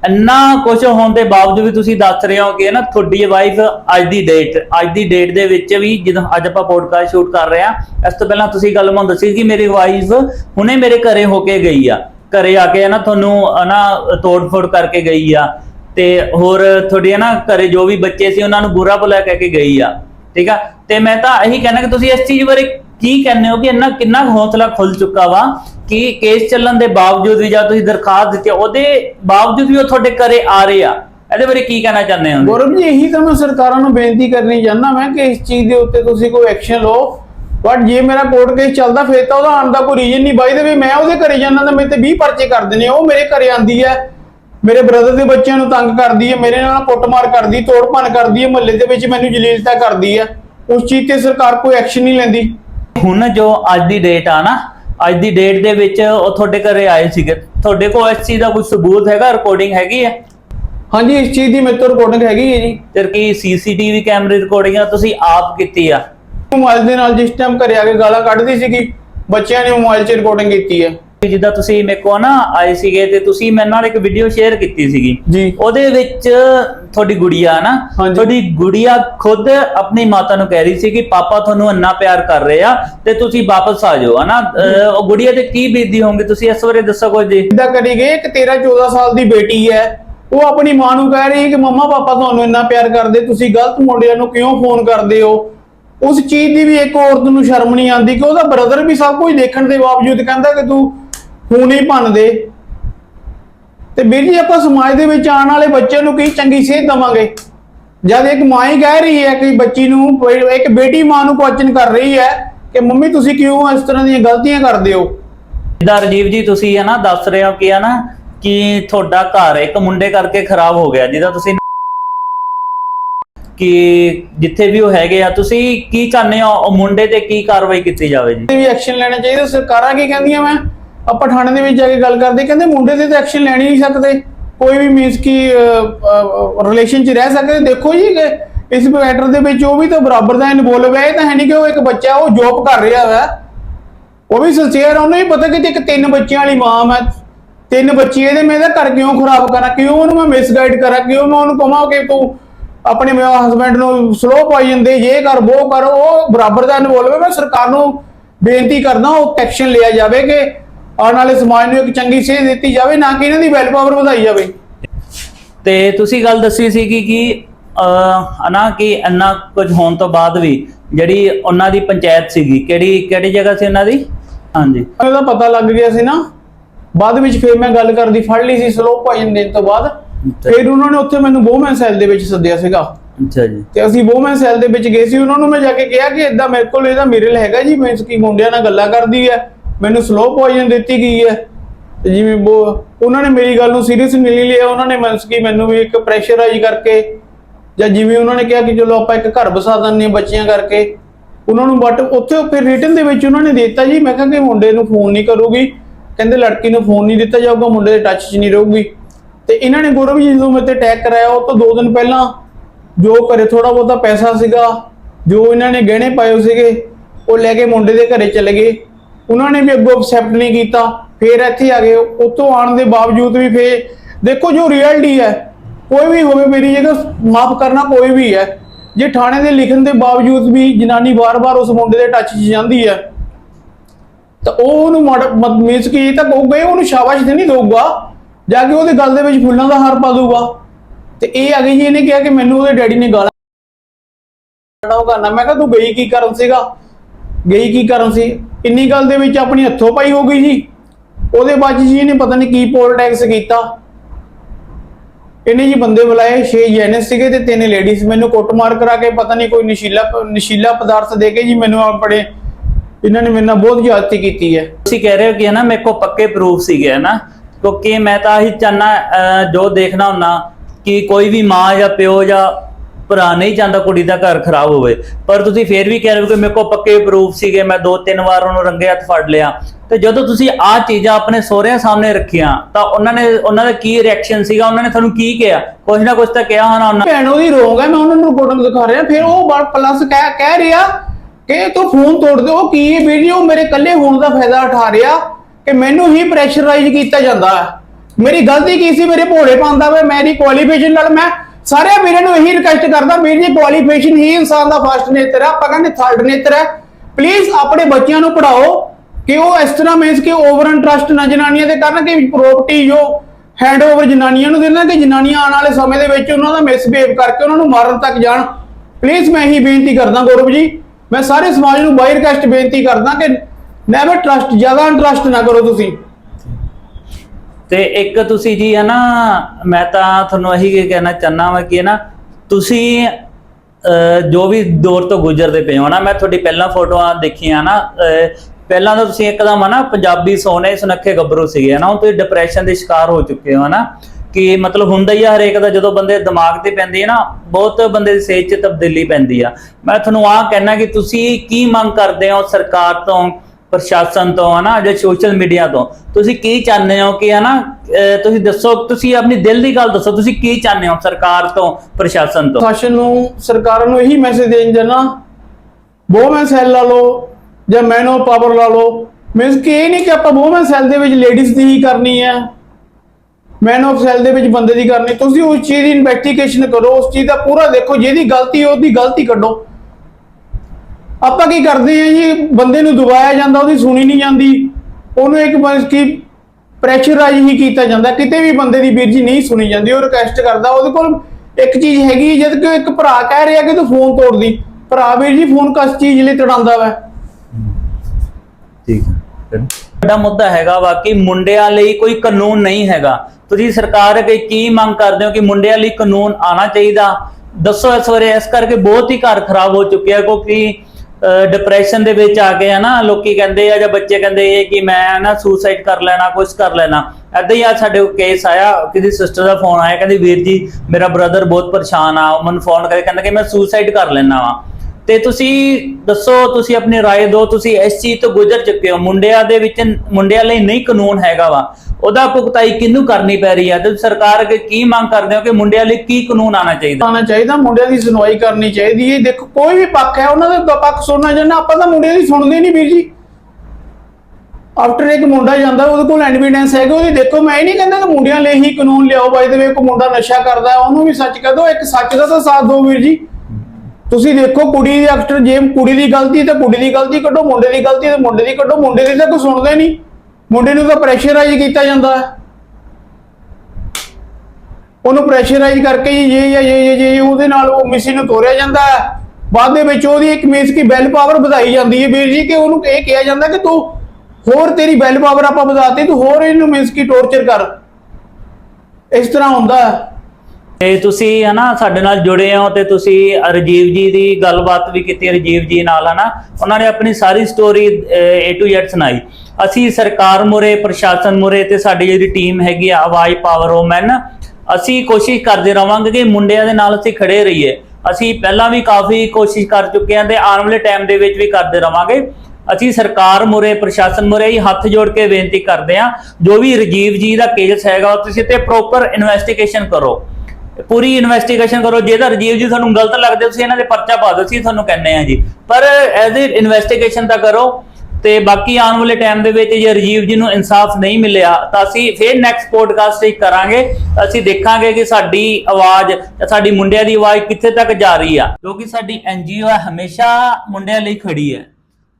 ਇੰਨਾ ਕੁਝ ਹੋਣ ਦੇ ਬਾਵਜੂਦ ਵੀ ਤੁਸੀਂ ਦੱਸ ਰਹੇ ਹੋ ਕਿ ਨਾ ਤੁਹਾਡੀ ਵਾਈਫ ਅੱਜ ਦੀ ਡੇਟ ਅੱਜ ਦੀ ਡੇਟ ਦੇ ਵਿੱਚ ਵੀ ਜਦੋਂ ਅੱਜ ਆਪਾਂ ਪੋਡਕਾਸਟ ਸ਼ੂਟ ਕਰ ਰਹੇ ਆ ਇਸ ਤੋਂ ਪਹਿਲਾਂ ਤੁਸੀਂ ਗੱਲ ਮੈਨੂੰ ਦੱਸੀ ਕਿ ਮੇਰੀ ਵਾਈਫ ਹੁਣੇ ਮੇਰੇ ਘਰੇ ਹੋ ਕੇ ਗਈ ਆ। ਘਰੇ ਆ ਕੇ ਨਾ ਤੁਹਾਨੂੰ ਨਾ ਤੋੜ ਫੋੜ ਕਰਕੇ ਗਈ ਆ। ਤੇ ਹੋਰ ਤੁਹਾਡੇ ਨਾ ਘਰੇ ਜੋ ਵੀ ਬੱਚੇ ਸੀ ਉਹਨਾਂ ਨੂੰ ਬੁਰਾ ਭਲਾ ਕਹਿ ਕੇ ਗਈ ਆ। ਠੀਕ ਆ? ਤੇ ਮੈਂ ਤਾਂ ਇਹੀ ਕਹਿਣਾ ਕਿ ਤੁਸੀਂ ਇਸ ਚੀਜ਼ ਬਾਰੇ ਕੀ ਕਹਿੰਦੇ ਹੋ ਕਿ ਇੰਨਾ ਕਿੰਨਾ ਕੁ ਹੌਸਲਾ ਖੁੱਲ ਚੁੱਕਾ ਵਾ ਕਿ ਕੇਸ ਚੱਲਣ ਦੇ ਬਾਵਜੂਦ ਵੀ ਜਾਂ ਤੁਸੀਂ ਦਰਖਾਸਤ ਦਿੱਤੀ ਉਹਦੇ ਬਾਵਜੂਦ ਵੀ ਉਹ ਤੁਹਾਡੇ ਘਰੇ ਆ ਰਹੇ ਆ। ਇਹਦੇ ਬਾਰੇ ਕੀ ਕਹਿਣਾ ਚਾਹੁੰਦੇ ਹੋ? ਗੌਰਵ ਜੀ, ਇਹੀ ਤਾਂ ਮੈਂ ਸਰਕਾਰਾਂ ਨੂੰ ਬੇਨਤੀ ਕਰਨੀ ਚਾਹੁੰਦਾ ਮੈਂ ਕਿ ਇਸ ਚੀਜ਼ ਦੇ ਉੱਤੇ ਤੁਸੀਂ ਕੋਈ ਐਕਸ਼ਨ ਲਓ। ਬਟ ਜੇ ਮੇਰਾ ਕੋਰਟ ਕੇਸ ਚੱਲਦਾ, ਫੇਰ ਤਾਂ ਉਹਦਾ ਆਉਣ ਦਾ ਕੋਈ ਰੀਜ਼ਨ ਨਹੀਂ। ਬਾਈ ਦੇ ਵੀ ਮੈਂ ਉਹਦੇ ਘਰੇ ਜਾਂਦਾ ਤਾਂ ਮੇਰੇ ਤੇ 20 ਪਰਚੇ ਕਰ ਦਿੰਦੇ ਉਹ ਮੇਰੇ ਘਰੇ ਆਂਦੀ ਹੈ। ਮੇਰੇ ਬ੍ਰਦਰ ਦੇ ਬੱਚਿਆਂ ਨੂੰ ਤੰਗ ਕਰਦੀ ਹੈ ਮੇਰੇ ਨਾਲ ਕੁੱਟਮਾਰ ਕਰਦੀ ਤੋੜ ਭੰਨ ਕਰਦੀ ਹੈ ਮੁਹੱਲੇ ਦੇ ਵਿੱਚ ਮੈਨੂੰ ਜਲੀਲਤਾ ਕਰਦੀ ਹੈ। ਉਸ ਚੀਜ਼ ਤੇ ਸਰਕਾਰ ਕੋਈ ਐਕਸ਼ਨ ਨਹੀਂ ਲੈਂਦੀ। ਹੁਣ ਜੋ ਅੱਜ ਦੀ ਡੇਟ ਆ ਨਾ ਅੱਜ ਦੀ ਡੇਟ ਦੇ ਵਿੱਚ ਉਹ ਤੁਹਾਡੇ ਘਰੇ ਆਏ ਸੀਗੇ। ਤੁਹਾਡੇ ਕੋਲ ਇਸ ਚੀਜ਼ ਦਾ ਕੋਈ ਸਬੂਤ ਹੈਗਾ ਰਿਕਾਰਡਿੰਗ ਹੈਗੀ ਹੈ? ਹਾਂਜੀ ਇਸ ਚੀਜ਼ ਦੀ ਮੇਰੇ ਤੋਂ ਰਿਕਾਰਡਿੰਗ ਹੈਗੀ ਹੈ ਜੀ। ਤੇ ਕੀ ਸੀਸੀਟੀਵੀ ਕੈਮਰੇ ਰਿਕਾਰਡਿੰਗ ਆ ਤੁਸੀਂ ਆਪ ਕੀਤੀ ਆ? ਮੋਬਾਈਲ ਦੇ ਨਾਲ ਜਿਸ ਟਾਈਮ ਘਰੇ ਆ ਕੇ ਗਾਲਾਂ ਕੱਢਦੀ ਸੀਗੀ ਬੱਚਿਆਂ ਨੇ ਮੋਬਾਈਲ 'ਚ ਰਿਕਾਰਡਿੰਗ ਕੀਤੀ ਹੈ। ਜਿੱਦਾਂ ਤੁਸੀਂ ਮੇਰੇ ਕੋਲ ਨਾ ਆਏ ਸੀਗੇ ਤੇ ਤੁਸੀਂ ਮੇਰੇ ਨਾਲ ਇੱਕ ਵੀਡੀਓ ਸ਼ੇਅਰ ਕੀਤੀ ਸੀਗੀ। ਜੀ। ਉਹਦੇ ਵਿੱਚ ਤੁਹਾਡੀ ਗੁੜੀਆ ਨਾ ਹਾਂਜੀ। ਤੁਹਾਡੀ ਗੁੜੀਆ ਖੁਦ ਆਪਣੀ ਮਾਤਾ ਨੂੰ ਕਹਿ ਰਹੀ ਸੀ ਕਿ ਪਾਪਾ ਤੁਹਾਨੂੰ ਇੰਨਾ ਪਿਆਰ ਕਰ ਰਹੇ ਆ ਤੇ ਤੁਸੀਂ ਵਾਪਸ ਆ ਜਾਓ ਹਨਾ? ਅਹ ਉਹ ਗੁੜੀਆ ਤੇ ਕੀ ਬੀਤਦੀ ਹੋਊਗੀ? ਤੁਸੀਂ ਇਸ ਬਾਰੇ ਦੱਸੋ ਕੁਝ ਜੀ। ਇਦਾਂ ਕਰੀ ਗਏ ਇੱਕ 13 14 ਸਾਲ ਦੀ ਬੇਟੀ ਹੈ। ਉਹ ਆਪਣੀ ਮਾਂ ਨੂੰ ਕਹਿ ਰਹੀ ਹੈ ਕਿ ਮੰਮਾ ਪਾਪਾ ਤੁਹਾਨੂੰ ਇੰਨਾ ਪਿਆਰ ਕਰਦੇ ਤੁਸੀਂ ਗਲਤ ਮੁੰਡਿਆਂ ਨੂੰ ਕਿਉਂ ਫੋਨ ਕਰਦੇ ਹੋ? ਉਸ ਚੀਜ਼ ਦੀ ਵੀ ਇੱਕ ਔਰਤ ਨੂੰ ਸ਼ਰਮ ਨਹੀਂ ਆਉਂਦੀ ਕਿ ਉਹਦਾ ਬ੍ਰਦਰ ਵੀ ਸਭ ਕੁਝ ਦੇਖਣ ਦੇ ਬਾਵਜੂਦ ਕਹਿੰਦਾ ਕਿ ਤੂੰ ਫੋਨ ਹੀ ਭੰਨ ਦੇ ਤੇ ਵੀਰ ਜੀ ਆਪਾਂ ਸਮਾਜ ਦੇ ਵਿੱਚ ਆਉਣ ਵਾਲੇ ਬੱਚਿਆਂ ਨੂੰ ਕੀ ਚੰਗੀ ਸੇਧ ਦਵਾਂਗੇ? ਜਦ ਇੱਕ ਮਾਂ ਹੀ ਕਹਿ ਰਹੀ ਹੈ ਕਿ ਬੱਚੀ ਨੂੰ ਇੱਕ ਬੇਟੀ ਮਾਂ ਨੂੰ ਕੁਐਸਚਨ ਕਰ ਰਹੀ ਹੈ ਕਿ ਮੰਮੀ ਤੁਸੀਂ ਕਿਉਂ ਇਸ ਤਰ੍ਹਾਂ ਦੀਆਂ ਗਲਤੀਆਂ ਕਰਦੇ ਹੋ? ਜਿੱਦਾਂ ਰਾਜੀਵ ਜੀ ਤੁਸੀਂ ਹੈ ਨਾ ਦੱਸ ਰਹੇ ਹੋ ਕਿ ਹੈ ਨਾ ਕਿ ਤੁਹਾਡਾ ਘਰ ਇੱਕ ਮੁੰਡੇ ਕਰਕੇ ਖਰਾਬ ਹੋ ਗਿਆ ਜਿਹਦਾ ਤੁਸੀਂ ਕਿ ਜਿੱਥੇ ਵੀ ਉਹ ਹੈਗੇ ਆ ਤੁਸੀਂ ਕੀ ਚਾਹੁੰਦੇ ਹੋ? ਉਹ ਮੁੰਡੇ ਤੇ ਕੀ ਕਾਰਵਾਈ ਕੀਤੀ ਜਾਵੇ ਜੀ? ਵੀ ਐਕਸ਼ਨ ਲੈਣਾ ਚਾਹੀਦਾ ਸਰਕਾਰਾਂ ਕੀ ਕਹਿੰਦੀਆਂ ਮੈਂ ਆਪਾਂ ਥਾਣੇ ਦੇ ਵਿੱਚ ਜਾ ਕੇ ਗੱਲ ਕਰਦੇ, ਕਹਿੰਦੇ ਮੁੰਡੇ ਦੇ ਤਾਂ ਐਕਸ਼ਨ ਲੈਣੀ ਨਹੀਂ ਸਕਦੇ। ਕੋਈ ਵੀ ਮੀਨਸ ਕੀ ਰਿਲੇਸ਼ਨ 'ਚ ਰਹਿ ਸਕਦੇ। ਦੇਖੋ ਜੀ ਇਸ ਮੈਟਰ ਦੇ ਵਿੱਚ ਉਹ ਵੀ ਤਾਂ ਬਰਾਬਰ ਦਾ ਇਨਵੋਲਵ ਹੈ। ਇਹ ਤਾਂ ਹੈ ਨਹੀਂ ਕਿ ਉਹ ਇੱਕ ਬੱਚਾ, ਉਹ ਜੋਬ ਕਰ ਰਿਹਾ ਹੈ ਉਹ ਵੀ ਸਿੰਸੀਅਰ ਉਹਨੂੰ ਵੀ ਪਤਾ ਕਿ ਇੱਕ ਤਿੰਨ ਬੱਚਿਆਂ ਵਾਲੀ ਮਾਂ ਮੈਂ, ਤਿੰਨ ਬੱਚੇ ਇਹਦੇ ਮੈਂ ਇਹਦਾ ਘਰ ਕਿਉਂ ਖਰਾਬ ਕਰਾਂ? ਕਿਉਂ ਉਹਨੂੰ ਮੈਂ ਮਿਸਗਾਈਡ ਕਰਾਂ? ਕਿਉਂ ਮੈਂ ਉਹਨੂੰ ਕਹਾਂ ਕਿ ਤੂੰ ਆਪਣੇ ਹਸਬੰਡ ਨੂੰ ਸਲੋ ਪਾਈ ਜਾਂਦੇ, ਇਹ ਕਰ, ਉਹ ਕਰ, ਉਹ ਬਰਾਬਰ ਦਾ ਇਨਵੋਲਵ ਹੈ। ਮੈਂ ਸਰਕਾਰ ਨੂੰ ਬੇਨਤੀ ਕਰਦਾ, ਉਹ ਐਕਸ਼ਨ ਲਿਆ ਜਾਵੇ ਕਿ ਆਉਣ ਵਾਲੇ ਸਮਾਜ ਨੂੰ ਇੱਕ ਚੰਗੀ ਸੇਧ ਦਿੱਤੀ ਜਾਵੇ ਨਾ ਕਿ ਇਹਨਾਂ ਦੀ ਵੈਲ ਪਾਵਰ ਵਧਾਈ ਜਾਵੇ। ਤੇ ਤੁਸੀਂ ਗੱਲ ਦੱਸੀ ਸੀ ਕਿ ਕਿ ਅਹ ਨਾ ਕਿ ਇੰਨਾ ਕੁਝ ਹੋਣ ਤੋਂ ਬਾਅਦ ਵੀ ਜਿਹੜੀ ਉਹਨਾਂ ਦੀ ਪੰਚਾਇਤ ਸੀਗੀ ਕਿਹੜੀ ਕਿਹੜੀ ਜਗ੍ਹਾ ਸੀ ਉਹਨਾਂ ਦੀ? ਹਾਂਜੀ। ਇਹਦਾ ਪਤਾ ਲੱਗ ਗਿਆ ਸੀ ਨਾ। ਬਾਅਦ ਵਿੱਚ ਫਿਰ ਮੈਂ ਗੱਲ ਕਰਦੀ ਫੜ ਲਈ ਸੀ ਸਲੋ ਭਾਜਨ ਦੇਣ ਤੋਂ ਬਾਅਦ। ਫਿਰ ਉਹਨਾਂ ਨੇ ਉੱਥੇ ਮੈਨੂੰ ਵੋਮਨ ਸੈੱਲ ਦੇ ਵਿੱਚ ਸੱਦਿਆ ਸੀਗਾ। ਅੱਛਾ ਜੀ। ਤੇ ਅਸੀਂ ਵੋਮਨ ਸੈੱਲ ਦੇ ਵਿੱਚ ਗਏ ਸੀ ਉਹਨਾਂ ਨੂੰ ਮੈਂ ਜਾ ਕੇ ਕਿਹਾ ਕਿ ਇਦਾਂ ਮੇਰੇ ਕੋਲ ਇਹਦਾ ਮਿਰਲ ਹੈਗਾ ਜੀ ਮੈਂ ਕੀ ਮੁੰਡਿਆਂ ਨਾਲ ਗੱਲਾਂ ਕਰਦੀ ਹੈ। ਮੈਨੂੰ ਸਲੋ ਪੋਇਜ਼ਨ ਦਿੱਤੀ ਗਈ ਹੈ। ਤੇ ਜਿਵੇਂ ਉਹਨਾਂ ਨੇ ਮੇਰੀ ਗੱਲ ਨੂੰ ਸੀਰੀਅਸ ਨਹੀਂ ਲਿਆ। ਉਹਨਾਂ ਨੇ ਮਨਸ ਕੀ ਮੈਨੂੰ ਵੀ ਇੱਕ ਪ੍ਰੈਸ਼ਰਾਈਜ਼ ਕਰਕੇ ਜਾਂ ਜਿਵੇਂ ਉਹਨਾਂ ਨੇ ਕਿਹਾ ਕਿ ਚਲੋ ਆਪਾਂ ਇੱਕ ਘਰ ਬਸਾ ਦਿੰਦੇ ਹਾਂ ਬੱਚਿਆਂ ਕਰਕੇ, ਉਹਨਾਂ ਨੂੰ ਬਟ ਉੱਥੇ ਫਿਰ ਰਿਟਨ ਦੇ ਵਿੱਚ ਉਹਨਾਂ ਨੇ ਦਿੱਤਾ ਜੀ। ਮੈਂ ਕਿਹਾ ਕਿ ਮੁੰਡੇ ਨੂੰ ਫੋਨ ਨਹੀਂ ਕਰੂਗੀ। ਕਹਿੰਦੇ ਲੜਕੀ ਨੂੰ ਫੋਨ ਨਹੀਂ ਦਿੱਤਾ ਜਾਊਗਾ, ਮੁੰਡੇ ਦੇ ਟੱਚ 'ਚ ਨਹੀਂ ਰਹੂਗੀ। ਤੇ ਇਹਨਾਂ ਨੇ ਗੌਰਵ ਜੀ ਜਦੋਂ ਮੇਰੇ ਤੇ ਅਟੈਕ ਕਰਾਇਆ। ਉਹ ਤੋਂ ਦੋ ਦਿਨ ਪਹਿਲਾਂ ਜੋ ਘਰੇ ਥੋੜਾ ਬਹੁਤਾ ਪੈਸਾ ਸੀਗਾ, ਜੋ ਇਹਨਾਂ ਨੇ ਗਹਿਣੇ ਪਾਏ ਸੀਗੇ, ਉਹ ਲੈ ਕੇ ਮੁੰਡੇ ਦੇ ਘਰੇ ਚਲੇ ਗਏ। ਉਹਨਾਂ ਨੇ ਵੀ ਅੱਗੋਂ ਅਕਸੈਪਟ ਨਹੀਂ ਕੀਤਾ, ਫਿਰ ਇੱਥੇ ਆ ਗਏ। ਉੱਥੋਂ ਆਉਣ ਦੇ ਬਾਵਜੂਦ ਵੀ ਫੇਰ, ਦੇਖੋ ਜੋ ਰਿਐਲਿਟੀ ਹੈ, ਕੋਈ ਵੀ ਹੋਵੇ ਮੇਰੀ ਜਗ੍ਹਾ, ਮਾਫ ਕਰਨਾ ਕੋਈ ਵੀ ਹੈ। ਜੇ ਥਾਣੇ ਦੇ ਲਿਖਣ ਦੇ ਬਾਵਜੂਦ ਵੀ ਜਨਾਨੀ ਵਾਰ-ਵਾਰ ਉਸ ਮੁੰਡੇ ਦੇ ਟੱਚ 'ਚ ਜਾਂਦੀ ਹੈ, ਤਾਂ ਉਹ ਉਹਨੂੰ ਮੀਨਸ ਇਹ ਤਾਂ ਕਹੂਗਾ, ਇਹ ਉਹਨੂੰ ਸ਼ਾਬਾਸ਼ ਤੇ ਨਹੀਂ ਦਊਗਾ, ਜਾ ਕੇ ਉਹਦੇ ਗੱਲ ਦੇ ਵਿੱਚ ਫੁੱਲਾਂ ਦਾ ਹਾਰ ਪਾ ਦਊਗਾ। ਤੇ ਇਹ ਆ ਗਈ ਜੀ ਇਹਨੇ ਕਿਹਾ ਕਿ ਮੈਨੂੰ ਉਹਦੇ ਡੈਡੀ ਨੇ ਗਾਲਾਂ ਉਹ ਕਰਨਾ ਮੈਂ ਕਿਹਾ, ਤੂੰ ਗਈ ਕੀ ਕਰਨ ਸੀਗਾ? ਗਈ ਕੀ ਕਰਨ ਸੀ? ਇੰਨੀ ਗੱਲ ਦੇ ਵਿੱਚ ਆਪਣੀ ਹੱਥੋਂ ਪਾਈ ਹੋ ਗਈ ਜੀ ਉਹਦੇ ਬਾਅਦ ਜੀ ਇਹਨੇ ਪਤਾ ਨਹੀਂ ਕੀ ਪੋਲਟੈਕਸ ਕੀਤਾ। ਇਹਨੇ ਜੀ ਬੰਦੇ ਬੁਲਾਏ 6 ਜੈਨਸ ਸੀਗੇ ਤੇ ਤਿੰਨ ਲੇਡੀਜ਼ ਮੈਨੂੰ ਕੁੱਟਮਾਰ ਕਰਾ ਕੇ ਪਤਾ ਨਹੀਂ ਕੋਈ ਨਸ਼ੀਲਾ ਨਸ਼ੀਲਾ ਪਦਾਰਥ ਦੇ ਕੇ ਜੀ ਮੈਨੂੰ ਆਪਣੇ, ਇਹਨਾਂ ਨੇ ਮੇਰੇ ਨਾਲ ਬਹੁਤ ਜ਼ਿਆਦਤੀ ਕੀਤੀ ਹੈ। ਤੁਸੀਂ ਕਹਿ ਰਹੇ ਹੋ ਕਿ ਹੈ ਨਾ, ਮੇਰੇ ਕੋਲ ਪੱਕੇ ਪ੍ਰੂਫ ਸੀਗੇ, ਹੈ ਨਾ? ਕਿਉਂਕਿ ਮੈਂ ਤਾਂ ਹੀ ਚਾਹਨਾ ਜੋ ਦੇਖਣਾ ਹੁੰਨਾ ਕਿ ਕੋਈ ਵੀ ਮਾਂ ਜਾਂ ਪਿਓ ਜਾਂ ਭਰਾ ਨਹੀਂ ਚਾਹੁੰਦਾ ਕੁੜੀ ਦਾ ਘਰ ਖਰਾਬ ਹੋਵੇ। ਪਰ ਤੁਸੀਂ ਫੇਰ ਵੀ ਕਹਿ ਰਹੇ ਹੋ ਕਿ ਮੇਰੇ ਕੋਲ ਪੱਕੇ ਪ੍ਰੂਫ ਸੀਗੇ, ਮੈਂ ਦੋ ਤਿੰਨ ਵਾਰ ਉਹਨੂੰ ਰੰਗੇ ਹੱਥ ਫੜ ਲਿਆ। ਤੇ ਜਦੋਂ ਤੁਸੀਂ ਆਹ ਚੀਜ਼ਾਂ ਆਪਣੇ ਸਹੁਰਿਆਂ ਸਾਹਮਣੇ ਰੱਖੀਆਂ, ਤਾਂ ਉਹਨਾਂ ਨੇ, ਉਹਨਾਂ ਦਾ ਕੀ ਰਿਐਕਸ਼ਨ ਸੀਗਾ? ਉਹਨਾਂ ਨੇ ਤੁਹਾਨੂੰ ਕੀ ਕਿਹਾ? ਕੁਝ ਨਾ ਕੁਝ ਤਾਂ ਕਿਹਾ ਹੋਣਾ ਉਹਨਾਂ ਭੈਣ, ਉਹਦੀ ਰੋਂਗ ਹੈ, ਮੈਂ ਉਹਨਾਂ ਨੂੰ ਰਿਕਾਰਡਿੰਗ ਦਿਖਾ ਰਿਹਾ। ਫਿਰ ਉਹ ਪਲੱਸ ਕਹਿ ਕਹਿ ਰਿਹਾ ਕਿ ਤੂੰ ਫੋਨ ਤੋੜ ਦੇ। ਉਹ ਕੀ ਵੀਡੀਓ ਮੇਰੇ ਇਕੱਲੇ ਹੋਣ ਦਾ ਫਾਇਦਾ ਉਠਾ ਰਿਹਾ ਕਿ ਮੈਨੂੰ ਹੀ ਪ੍ਰੈਸ਼ਰਾਈਜ਼ ਕੀਤਾ ਜਾਂਦਾ ਹੈ। ਮੇਰੀ ਗਲਤੀ ਕੀ ਸੀ? ਮੇਰੇ ਭੋਲੇ ਪਾਉਂਦਾ ਵੇ ਮੇਰੀ ਕੁਆਲੀਫਿਕੇਸ਼ਨ ਨਾਲ ਮੈਂ ਸਾਰੇ ਵੀਰਾਂ ਨੂੰ ਇਹੀ ਰਿਕਵੈਸਟ ਕਰਦਾ, ਵੀਰ ਜੀ ਕੁਆਲੀਫਿਕੇਸ਼ਨ ਹੀ ਇਨਸਾਨ ਦਾ ਫਸਟ ਨੇਤਰ ਹੈ, ਆਪਾਂ ਕਹਿੰਦੇ ਥਰਡ ਨੇਤਰ ਹੈ। ਪਲੀਜ਼ ਆਪਣੇ ਬੱਚਿਆਂ ਨੂੰ ਪੜਾਓ ਕਿ ਉਹ ਇਸ ਤਰ੍ਹਾਂ ਮੀਨਸ ਕਿ ਓਵਰ ਇੰਟਰਸਟ ਨਾ ਜਨਾਨੀਆਂ ਦੇ ਕਰਨ, ਕਿ ਪ੍ਰੋਪਰਟੀ ਜੋ ਹੈਂਡ ਓਵਰ ਜਨਾਨੀਆਂ ਨੂੰ ਦੇਣਾ, ਕਿ ਜਨਾਨੀਆਂ ਆਉਣ ਵਾਲੇ ਸਮੇਂ ਦੇ ਵਿੱਚ ਉਹਨਾਂ ਦਾ ਮਿਸਬਿਹੇਵ ਕਰਕੇ ਉਹਨਾਂ ਨੂੰ ਮਾਰਨ ਤੱਕ ਜਾਣ। ਪਲੀਜ਼ ਮੈਂ ਇਹੀ ਬੇਨਤੀ ਕਰਦਾ ਗੌਰਵ ਜੀ, ਮੈਂ ਸਾਰੇ ਸਮਾਜ ਨੂੰ ਬਾਈ ਰਿਕਵੈਸਟ ਬੇਨਤੀ ਕਰਦਾ ਕਿ ਨੈਵਰ ਟਰਸਟ ਜ਼ਿਆਦਾ ਇੰਟਰਸਟ ਨਾ ਕਰੋ ਤੁਸੀਂ। ਤੇ ਇੱਕ ਤੁਸੀਂ ਜੀ ਹੈ ਨਾ ਮੈਂ ਤਾਂ ਤੁਹਾਨੂੰ ਇਹੀ ਕਹਿਣਾ ਚਾਹਨਾ ਵਾ ਕਿ ਨਾ ਤੁਸੀਂ ਜੋ ਵੀ ਦੌਰ ਤੋਂ ਗੁਜ਼ਰਦੇ ਪਏ ਹੋ ਨਾ ਮੈਂ ਤੁਹਾਡੀ ਪਹਿਲਾਂ ਫੋਟੋਆਂ ਦੇਖੀਆਂ ਨਾ ਪਹਿਲਾਂ ਤਾਂ ਤੁਸੀਂ ਇੱਕਦਮ ਹੈ ਨਾ ਪੰਜਾਬੀ ਸੋਨੇ ਸੁਨੱਖੇ ਗੱਭਰੂ ਸੀਗੇ ਨਾ ਹੁਣ ਤੁਸੀਂ ਡਿਪਰੈਸ਼ਨ ਦੇ ਸ਼ਿਕਾਰ ਹੋ ਚੁੱਕੇ ਹੋ ਨਾ ਕਿ ਮਤਲਬ ਹੁੰਦਾ ਹੀ ਆ ਹਰੇਕ ਦਾ, ਜਦੋਂ ਬੰਦੇ ਦਿਮਾਗ ਤੇ ਪੈਂਦੀ ਹੈ ਨਾ, ਬਹੁਤ ਬੰਦੇ ਦੀ ਸਿਹਤ 'ਚ ਤਬਦੀਲੀ ਪੈਂਦੀ ਆ। ਮੈਂ ਤੁਹਾਨੂੰ ਆਹ ਕਹਿਣਾ ਕਿ ਤੁਸੀਂ ਕੀ ਮੰਗ ਕਰਦੇ ਹੋ ਸਰਕਾਰ ਤੋਂ ਪ੍ਰਸ਼ਾਸਨ ਤੋਂ, ਹਨਾ, ਜਾਂ ਸੋਸ਼ਲ ਮੀਡੀਆ ਤੋਂ। ਤੁਸੀਂ ਕੀ ਚਾਹੁੰਦੇ ਹੋ ਕਿ, ਹਨਾ ਤੁਸੀਂ ਦੱਸੋ, ਤੁਸੀਂ ਆਪਣੀ ਦਿਲ ਦੀ ਗੱਲ ਦੱਸੋ, ਤੁਸੀਂ ਕੀ ਚਾਹੁੰਦੇ ਹੋ ਸਰਕਾਰ ਤੋਂ, ਪ੍ਰਸ਼ਾਸਨ ਤੋਂ? ਪ੍ਰਸ਼ਾਸਨ ਨੂੰ, ਸਰਕਾਰਾਂ ਨੂੰ ਇਹੀ ਮੈਸੇਜ ਦੇਣ ਜਾਣਾ ਵੋਮਨ ਸੈੱਲ ਲਾ ਲਓ, ਜਾਂ ਮੈਨੋ ਪਾਵਰ ਲਾ ਲਓ। ਮੀਨਸ ਕਿ ਇਹ ਨਹੀਂ ਕਿ ਆਪਾਂ ਵੋਮਨ ਸੈੱਲ ਦੇ ਵਿੱਚ ਲੇਡੀਜ਼ ਦੀ ਹੀ ਕਰਨੀ ਹੈ। ਮੈਨ ਆਫ ਸੈੱਲ ਦੇ ਵਿੱਚ ਬੰਦੇ ਦੀ ਕਰਨੀ ਤੁਸੀਂ ਉਸ ਚੀਜ਼ ਦੀ ਇਨਵੈਸਟੀਗੇਸ਼ਨ ਕਰੋ, ਉਸ ਚੀਜ਼ ਦਾ ਪੂਰਾ ਦੇਖੋ, ਜਿਹਦੀ ਗਲਤੀ ਉਹਦੀ ਗਲਤੀ ਕੱਢੋ। ਆਪਾਂ ਕੀ ਕਰਦੇ ਆ ਜੀ? ਬੰਦੇ ਨੂੰ ਦਬਾਇਆ ਜਾਂਦਾ ਉਹਦੀ ਸੁਣੀ ਨਹੀਂ ਜਾਂਦੀ। ਉਹਨੂੰ ਇੱਕ ਬਸ ਕੀ ਪ੍ਰੈਸ਼ਰਾਈਜ਼ ਹੀ ਕੀਤਾ ਜਾਂਦਾ। ਕਿਤੇ ਵੀ ਬੰਦੇ ਦੀ ਵੀਰ ਜੀ ਨਹੀਂ ਸੁਣੀ ਜਾਂਦੀ ਉਹ ਰਿਕਵੈਸਟ ਕਰਦਾ। ਉਹਦੇ ਕੋਲ ਇੱਕ ਚੀਜ਼ ਹੈਗੀ ਜਦ ਕਿ ਇੱਕ ਭਰਾ ਕਹਿ ਰਿਹਾ ਕਿ ਤੂੰ ਫੋਨ ਤੋੜਦੀ। ਭਰਾ ਵੀਰ ਜੀ ਫੋਨ ਕਿਸ ਚੀਜ਼ ਲਈ ਤੜਾਉਂਦਾ ਵਾ। ਠੀਕ ਹੈ। ਵੱਡਾ ਮੁੱਦਾ ਹੈਗਾ ਵਾ ਕਿ ਮੁੰਡਿਆਂ ਲਈ ਕੋਈ ਕਾਨੂੰਨ ਨਹੀਂ ਹੈਗਾ। ਤੁਸੀਂ ਸਰਕਾਰ ਅੱਗੇ ਕੀ ਮੰਗ ਕਰਦੇ ਹੋ ਕਿ ਮੁੰਡਿਆਂ ਲਈ ਕਾਨੂੰਨ ਆਣਾ ਚਾਹੀਦਾ? ਦੱਸੋ ਇਸ ਬਾਰੇ ਇਸ ਕਰਕੇ ਬਹੁਤ ਹੀ ਘਰ ਖਰਾਬ ਹੋ ਚੁੱਕਿਆ ਕਿਉਂਕਿ ਡਿਪਰੈਸ਼ਨ ਦੇ ਵਿੱਚ ਆ ਕੇ ਹਨਾ ਲੋਕੀ ਕਹਿੰਦੇ ਆ ਜਾਂ ਬੱਚੇ ਕਹਿੰਦੇ ਇਹ ਕਿ ਮੈਂ ਨਾ ਸੁਸਾਈਡ ਕਰ ਲੈਣਾ ਕੁਝ ਕਰ ਲੈਣਾ। ਐਦਾਂ ਹੀ ਆ ਸਾਡੇ ਕੋਲ ਕੇਸ ਆਇਆ ਕਿਹਦੀ ਸਿਸਟਰ ਦਾ ਫੋਨ ਆਇਆ, ਕਹਿੰਦੀ ਵੀਰ ਜੀ, ਮੇਰਾ ਬ੍ਰਦਰ ਬਹੁਤ ਪਰੇਸ਼ਾਨ ਆ, ਉਹ ਮੈਨੂੰ ਫੋਨ ਕਰਕੇ ਕਹਿੰਦਾ ਕਿ ਮੈਂ ਸੁਸਾਈਡ ਕਰ ਲੈਣਾ ਵਾ। ਤੇ ਤੁਸੀਂ ਦੱਸੋ ਤੁਸੀਂ ਆਪਣੀ رائے ਦਿਓ ਤੁਸੀਂ ਇਸ ਚੀਜ਼ ਤੋਂ ਗੁਜ਼ਰ ਚੁੱਕੇ ਹੋ ਮੁੰਡਿਆਂ ਦੇ ਵਿੱਚ ਮੁੰਡਿਆਂ ਲਈ ਨਹੀਂ ਕਾਨੂੰਨ ਹੈਗਾ ਵਾ ਉਹਦਾ ਭੁਗਤਾਈ ਕਿਹਨੂੰ ਕਰਨੀ ਪੈ ਰਹੀ ਹੈ ਤੇ ਸਰਕਾਰ ਅੱਗੇ ਕੀ ਮੰਗ ਕਰਦੇ ਹੋ ਕਿ ਮੁੰਡਿਆਂ ਲਈ ਕੀ ਕਾਨੂੰਨ ਆਣਾ ਚਾਹੀਦਾ ਆਉਣਾ ਚਾਹੀਦਾ ਮੁੰਡਿਆਂ ਦੀ ਸੁਣਵਾਈ ਕਰਨੀ ਚਾਹੀਦੀ ਹੈ ਦੇਖੋ ਕੋਈ ਵੀ ਪੱਖ ਹੈ ਉਹਨਾਂ ਦਾ ਪੱਖ ਸੁਣਨਾ ਚਾਹੁੰਦਾ ਆਪਾਂ ਤਾਂ ਮੁੰਡਿਆਂ ਦੀ ਸੁਣਦੇ ਨਹੀਂ ਵੀਰ ਜੀ ਆਫਟਰ ਇੱਕ ਮੁੰਡਾ ਜਾਂਦਾ ਉਹਦੇ ਕੋਲ ਐਵੀਡੈਂਸ ਹੈਗਾ ਉਹਦੀ ਦੇਖੋ ਮੈਂ ਇਹ ਨਹੀਂ ਕਹਿੰਦਾ ਕਿ ਮੁੰਡਿਆਂ ਲਈ ਹੀ ਕਾਨੂੰਨ ਲਿਆਓ ਬਾਈ ਦੇ ਵੇ ਇੱਕ ਮੁੰਡਾ ਨਸ਼ਾ ਕਰਦਾ ਹੈ, ਉਹਨੂੰ ਵੀ ਸੱਚ ਕਹਿ ਦਿਓ ਇੱਕ ਸੱਚ ਦਾ ਤਾਂ ਸਾਥ ਦਿਓ ਵੀਰ ਜੀ ਤੁਸੀਂ ਦੇਖੋ ਕੁੜੀ ਦੀ ਅਕਸਰ ਜੇ ਕੁੜੀ ਦੀ ਗਲਤੀ, ਤੇ ਕੁੜੀ ਦੀ ਗਲਤੀ ਕੱਢੋ, ਮੁੰਡੇ ਦੀ ਗਲਤੀ ਤੇ ਮੁੰਡੇ ਦੀ ਕੱਢੋ, ਮੁੰਡੇ ਦੀ ਤਾਂ ਕੋਈ ਸੁਣਦੇ ਨਹੀਂ। ਮੁੰਡੇ ਨੂੰ ਤਾਂ ਪ੍ਰੈਸ਼ਰਾਈਜ਼ ਕੀਤਾ ਜਾਂਦਾ ਹੈ। ਉਹਨੂੰ ਪ੍ਰੈਸ਼ਰਾਈਜ਼ ਕਰਕੇ ਜੀ ਇਹ ਇਹ ਇਹ ਉਹਦੇ ਨਾਲ ਉਹ ਮਿਸੀ ਨੂੰ ਤੋਰਿਆ ਜਾਂਦਾ ਹੈ। ਬਾਅਦ ਦੇ ਵਿੱਚ ਉਹਦੀ ਇੱਕ ਮੀਨਸ ਕੀ ਬੈਲ ਪਾਵਰ ਵਧਾਈ ਜਾਂਦੀ ਹੈ ਵੀਰ ਜੀ ਕਿ ਉਹਨੂੰ ਇਹ ਕਿਹਾ ਜਾਂਦਾ ਕਿ ਤੂੰ ਹੋਰ ਤੇਰੀ ਬੈਲ ਪਾਵਰ ਆਪਾਂ ਵਧਾਤੀ ਤੂੰ ਹੋਰ ਇਹਨੂੰ ਮੀਨਸ ਕੀ ਟੌਰਚਰ ਕਰ। ਇਸ ਤਰ੍ਹਾਂ ਹੁੰਦਾ ਹੈ। ਤੇ ਤੁਸੀਂ ਹਨਾ ਸਾਡੇ ਨਾਲ ਜੁੜੇ ਹੋ ਤੇ ਤੁਸੀਂ ਰਜੀਵ ਜੀ ਦੀ ਗੱਲਬਾਤ ਵੀ ਕੀਤੀ ਰਜੀਵ ਜੀ ਨਾਲ ਹਨਾ, ਉਹਨਾਂ ਨੇ ਆਪਣੀ ਸਾਰੀ ਸਟੋਰੀ A to Z ਸੁਣਾਈ। ਅਸੀਂ ਸਰਕਾਰ ਮੁਰੇ ਪ੍ਰਸ਼ਾਸਨ ਮੁਰੇ ਤੇ ਸਾਡੀ ਜਿਹੜੀ ਟੀਮ ਹੈਗੀ ਆ, ਆਵਾਜ਼ ਪਾਵਰ ਵੂਮਨ ਅਸੀਂ ਕੋਸ਼ਿਸ਼ ਕਰਦੇ ਰਵਾਂਗੇ ਕਿ ਮੁੰਡਿਆਂ ਦੇ ਨਾਲ ਅਸੀਂ ਖੜੇ ਰਹੀਏ। ਅਸੀਂ ਪਹਿਲਾਂ ਵੀ ਕਾਫੀ ਕੋਸ਼ਿਸ਼ ਕਰ ਚੁੱਕੇ ਹਾਂ ਤੇ ਆਉਣ ਵਾਲੇ ਟਾਈਮ ਦੇ ਵਿੱਚ ਵੀ ਕਰਦੇ ਰਵਾਂਗੇ। ਅਸੀਂ ਸਰਕਾਰ ਮੁਰੇ ਪ੍ਰਸ਼ਾਸਨ ਮੁਰੇ ਹੀ ਹੱਥ ਜੋੜ ਕੇ ਬੇਨਤੀ ਕਰਦੇ ਹਾਂ, ਜੋ ਵੀ ਰਜੀਵ ਜੀ ਦਾ ਕੇਸ ਹੈਗਾ, ਉਹ ਤੁਸੀਂ ਤੇ ਪ੍ਰੋਪਰ ਇਨਵੈਸਟੀਗੇਸ਼ਨ ਕਰੋ। ਪੂਰੀ ਇਨਵੈਸਟੀਗੇਸ਼ਨ ਕਰੋ, ਜੇ ਤਾਂ ਰਜੀਵ ਜੀ ਤੁਹਾਨੂੰ ਗਲਤ ਲੱਗਦੇ, ਤੁਸੀਂ ਇਹਨਾਂ ਦੇ ਪਰਚਾ ਪਾ ਦਿਓ, ਅਸੀਂ ਤੁਹਾਨੂੰ ਕਹਿੰਦੇ ਆ ਜੀ। ਪਰ ਐਜ਼ ਇ ਇਨਵੈਸਟੀਗੇਸ਼ਨ ਤਾਂ ਕਰੋ, ਤੇ ਬਾਕੀ ਆਉਣ ਵਾਲੇ ਟਾਈਮ ਦੇ ਵਿੱਚ ਜੇ ਰਜੀਵ ਜੀ ਨੂੰ ਇਨਸਾਫ ਨਹੀਂ ਮਿਲਿਆ, ਤਾਂ ਅਸੀਂ ਫਿਰ ਨੈਕਸਟ ਪੋਡਕਾਸਟ ਹੀ ਕਰਾਂਗੇ ਅਸੀਂ ਦੇਖਾਂਗੇ ਕਿ ਸਾਡੀ ਆਵਾਜ਼ ਸਾਡੀ ਮੁੰਡਿਆਂ ਦੀ ਆਵਾਜ਼ ਕਿੱਥੇ ਤੱਕ ਜਾ ਰਹੀ ਆ। ਕਿਉਂਕਿ ਸਾਡੀ ਐਨਜੀਓ ਹਮੇਸ਼ਾ ਮੁੰਡਿਆਂ ਲਈ ਖੜੀ ਹੈ।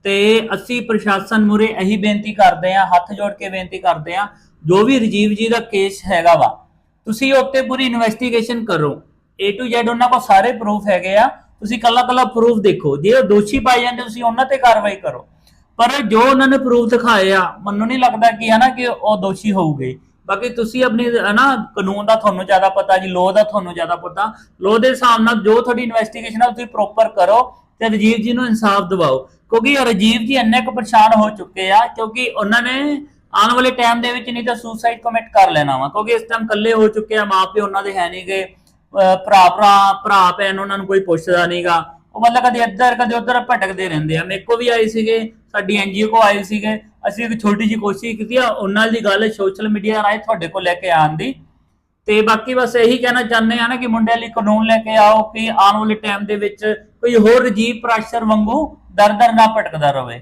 ਤੇ ਅਸੀਂ ਪ੍ਰਸ਼ਾਸਨ ਮੁਰੇ ਇਹੀ ਬੇਨਤੀ ਕਰਦੇ ਹਾਂ, ਹੱਥ ਜੋੜ ਕੇ ਬੇਨਤੀ ਕਰਦੇ ਹਾਂ, ਜੋ ਵੀ ਰਜੀਵ ਜੀ ਦਾ ਕੇਸ ਹੈਗਾ ਵਾ ਤੁਸੀਂ ਉੱਤੇ ਪੂਰੀ ਇਨਵੈਸਟੀਗੇਸ਼ਨ ਕਰੋ। A to Z ਉਹਨਾਂ ਕੋਲ ਸਾਰੇ ਪ੍ਰੂਫ ਹੈਗੇ ਆ। ਤੁਸੀਂ ਕੱਲਾ ਕੱਲਾ ਪ੍ਰੂਫ ਦੇਖੋ। ਜੇ ਉਹ ਦੋਸ਼ੀ ਪਾਏ ਜਾਂਦੇ, ਤੁਸੀਂ ਉਹਨਾਂ ਤੇ ਕਾਰਵਾਈ ਕਰੋ। ਪਰ ਜੋ ਉਹਨਾਂ ਨੇ ਪ੍ਰੂਫ ਦਿਖਾਏ ਆ, ਮੈਨੂੰ ਨਹੀਂ ਲੱਗਦਾ ਕਿ ਹਨਾ ਕਿ ਉਹ ਦੋਸ਼ੀ ਹੋਊਗੇ। ਬਾਕੀ ਤੁਸੀਂ ਆਪਣੀ, ਹਨਾ, ਕਾਨੂੰਨ ਦਾ ਤੁਹਾਨੂੰ ਜ਼ਿਆਦਾ ਪਤਾ, ਜੀ ਲੋਅ ਦਾ ਤੁਹਾਨੂੰ ਜ਼ਿਆਦਾ ਪਤਾ। ਲੋਅ ਦੇ ਹਿਸਾਬ ਨਾਲ ਜੋ ਤੁਹਾਡੀ ਇਨਵੈਸਟੀਗੇਸ਼ਨ ਆ, ਤੁਸੀਂ ਪ੍ਰੋਪਰ ਕਰੋ ਤੇ ਰਜੀਵ ਜੀ ਨੂੰ ਇਨਸਾਫ ਦਿਵਾਓ। ਕਿਉਂਕਿ ਰਜੀਵ ਜੀ ਇੰਨੇ ਕੁ ਪਰੇਸ਼ਾਨ ਹੋ ਚੁੱਕੇ ਆ, ਕਿਉਂਕਿ ਉਹਨਾਂ ਨੇ ਆਉਣ ਵਾਲੇ ਟਾਈਮ ਦੇ ਵਿੱਚ ਨਹੀਂ ਤਾਂ ਸੁਸਾਈਡ ਕਮਿਟ ਕਰ ਲੈਣਾ ਵਾ, ਕਿਉਂਕਿ ਇਸ ਟਾਈਮ ਇਕੱਲੇ ਹੋ ਚੁੱਕੇ ਆ ਮਾਪੇ ਉਹਨਾਂ ਦੇ ਹੈ ਨਹੀਂ ਭਰਾ ਭਰਾ ਭਰਾ, ਭੈਣ ਉਹਨਾਂ ਨੂੰ ਕੋਈ ਪੁੱਛਦਾ ਨਹੀਂਗਾ ਉਹ ਮਤਲਬ ਕਦੇ ਇੱਧਰ, ਕਦੇ ਉੱਧਰ ਭਟਕਦੇ ਰਹਿੰਦੇ ਆ। ਮੇਰੇ ਵੀ ਆਏ ਸੀਗੇ, ਸਾਡੀ ਐਨਜੀਓ ਕੋ ਆਏ ਸੀਗੇ। ਅਸੀਂ ਇੱਕ ਛੋਟੀ ਜਿਹੀ ਕੋਸ਼ਿਸ਼ ਕੀਤੀ ਆ, ਉਹਨਾਂ ਦੀ ਗੱਲ ਸੋਸ਼ਲ ਮੀਡੀਆ ਰਾਹੀਂ ਤੁਹਾਡੇ ਕੋਲ ਲੈ ਕੇ ਆਉਣ ਦੀ। ਤੇ ਬਾਕੀ ਬਸ ਇਹੀ ਕਹਿਣਾ ਚਾਹੁੰਦੇ ਆ ਨਾ ਕਿ ਮੁੰਡਿਆਂ ਲਈ ਕਾਨੂੰਨ ਲੈ ਕੇ ਆਓ ਕਿ ਆਉਣ ਵਾਲੇ ਟਾਈਮ ਦੇ ਵਿੱਚ ਕੋਈ ਹੋਰ ਰਜੀਵ ਪ੍ਰੈਸ਼ਰ ਵਾਂਗੂ ਦਰ ਦਰ ਨਾ ਭਟਕਦਾ ਰਹੇ।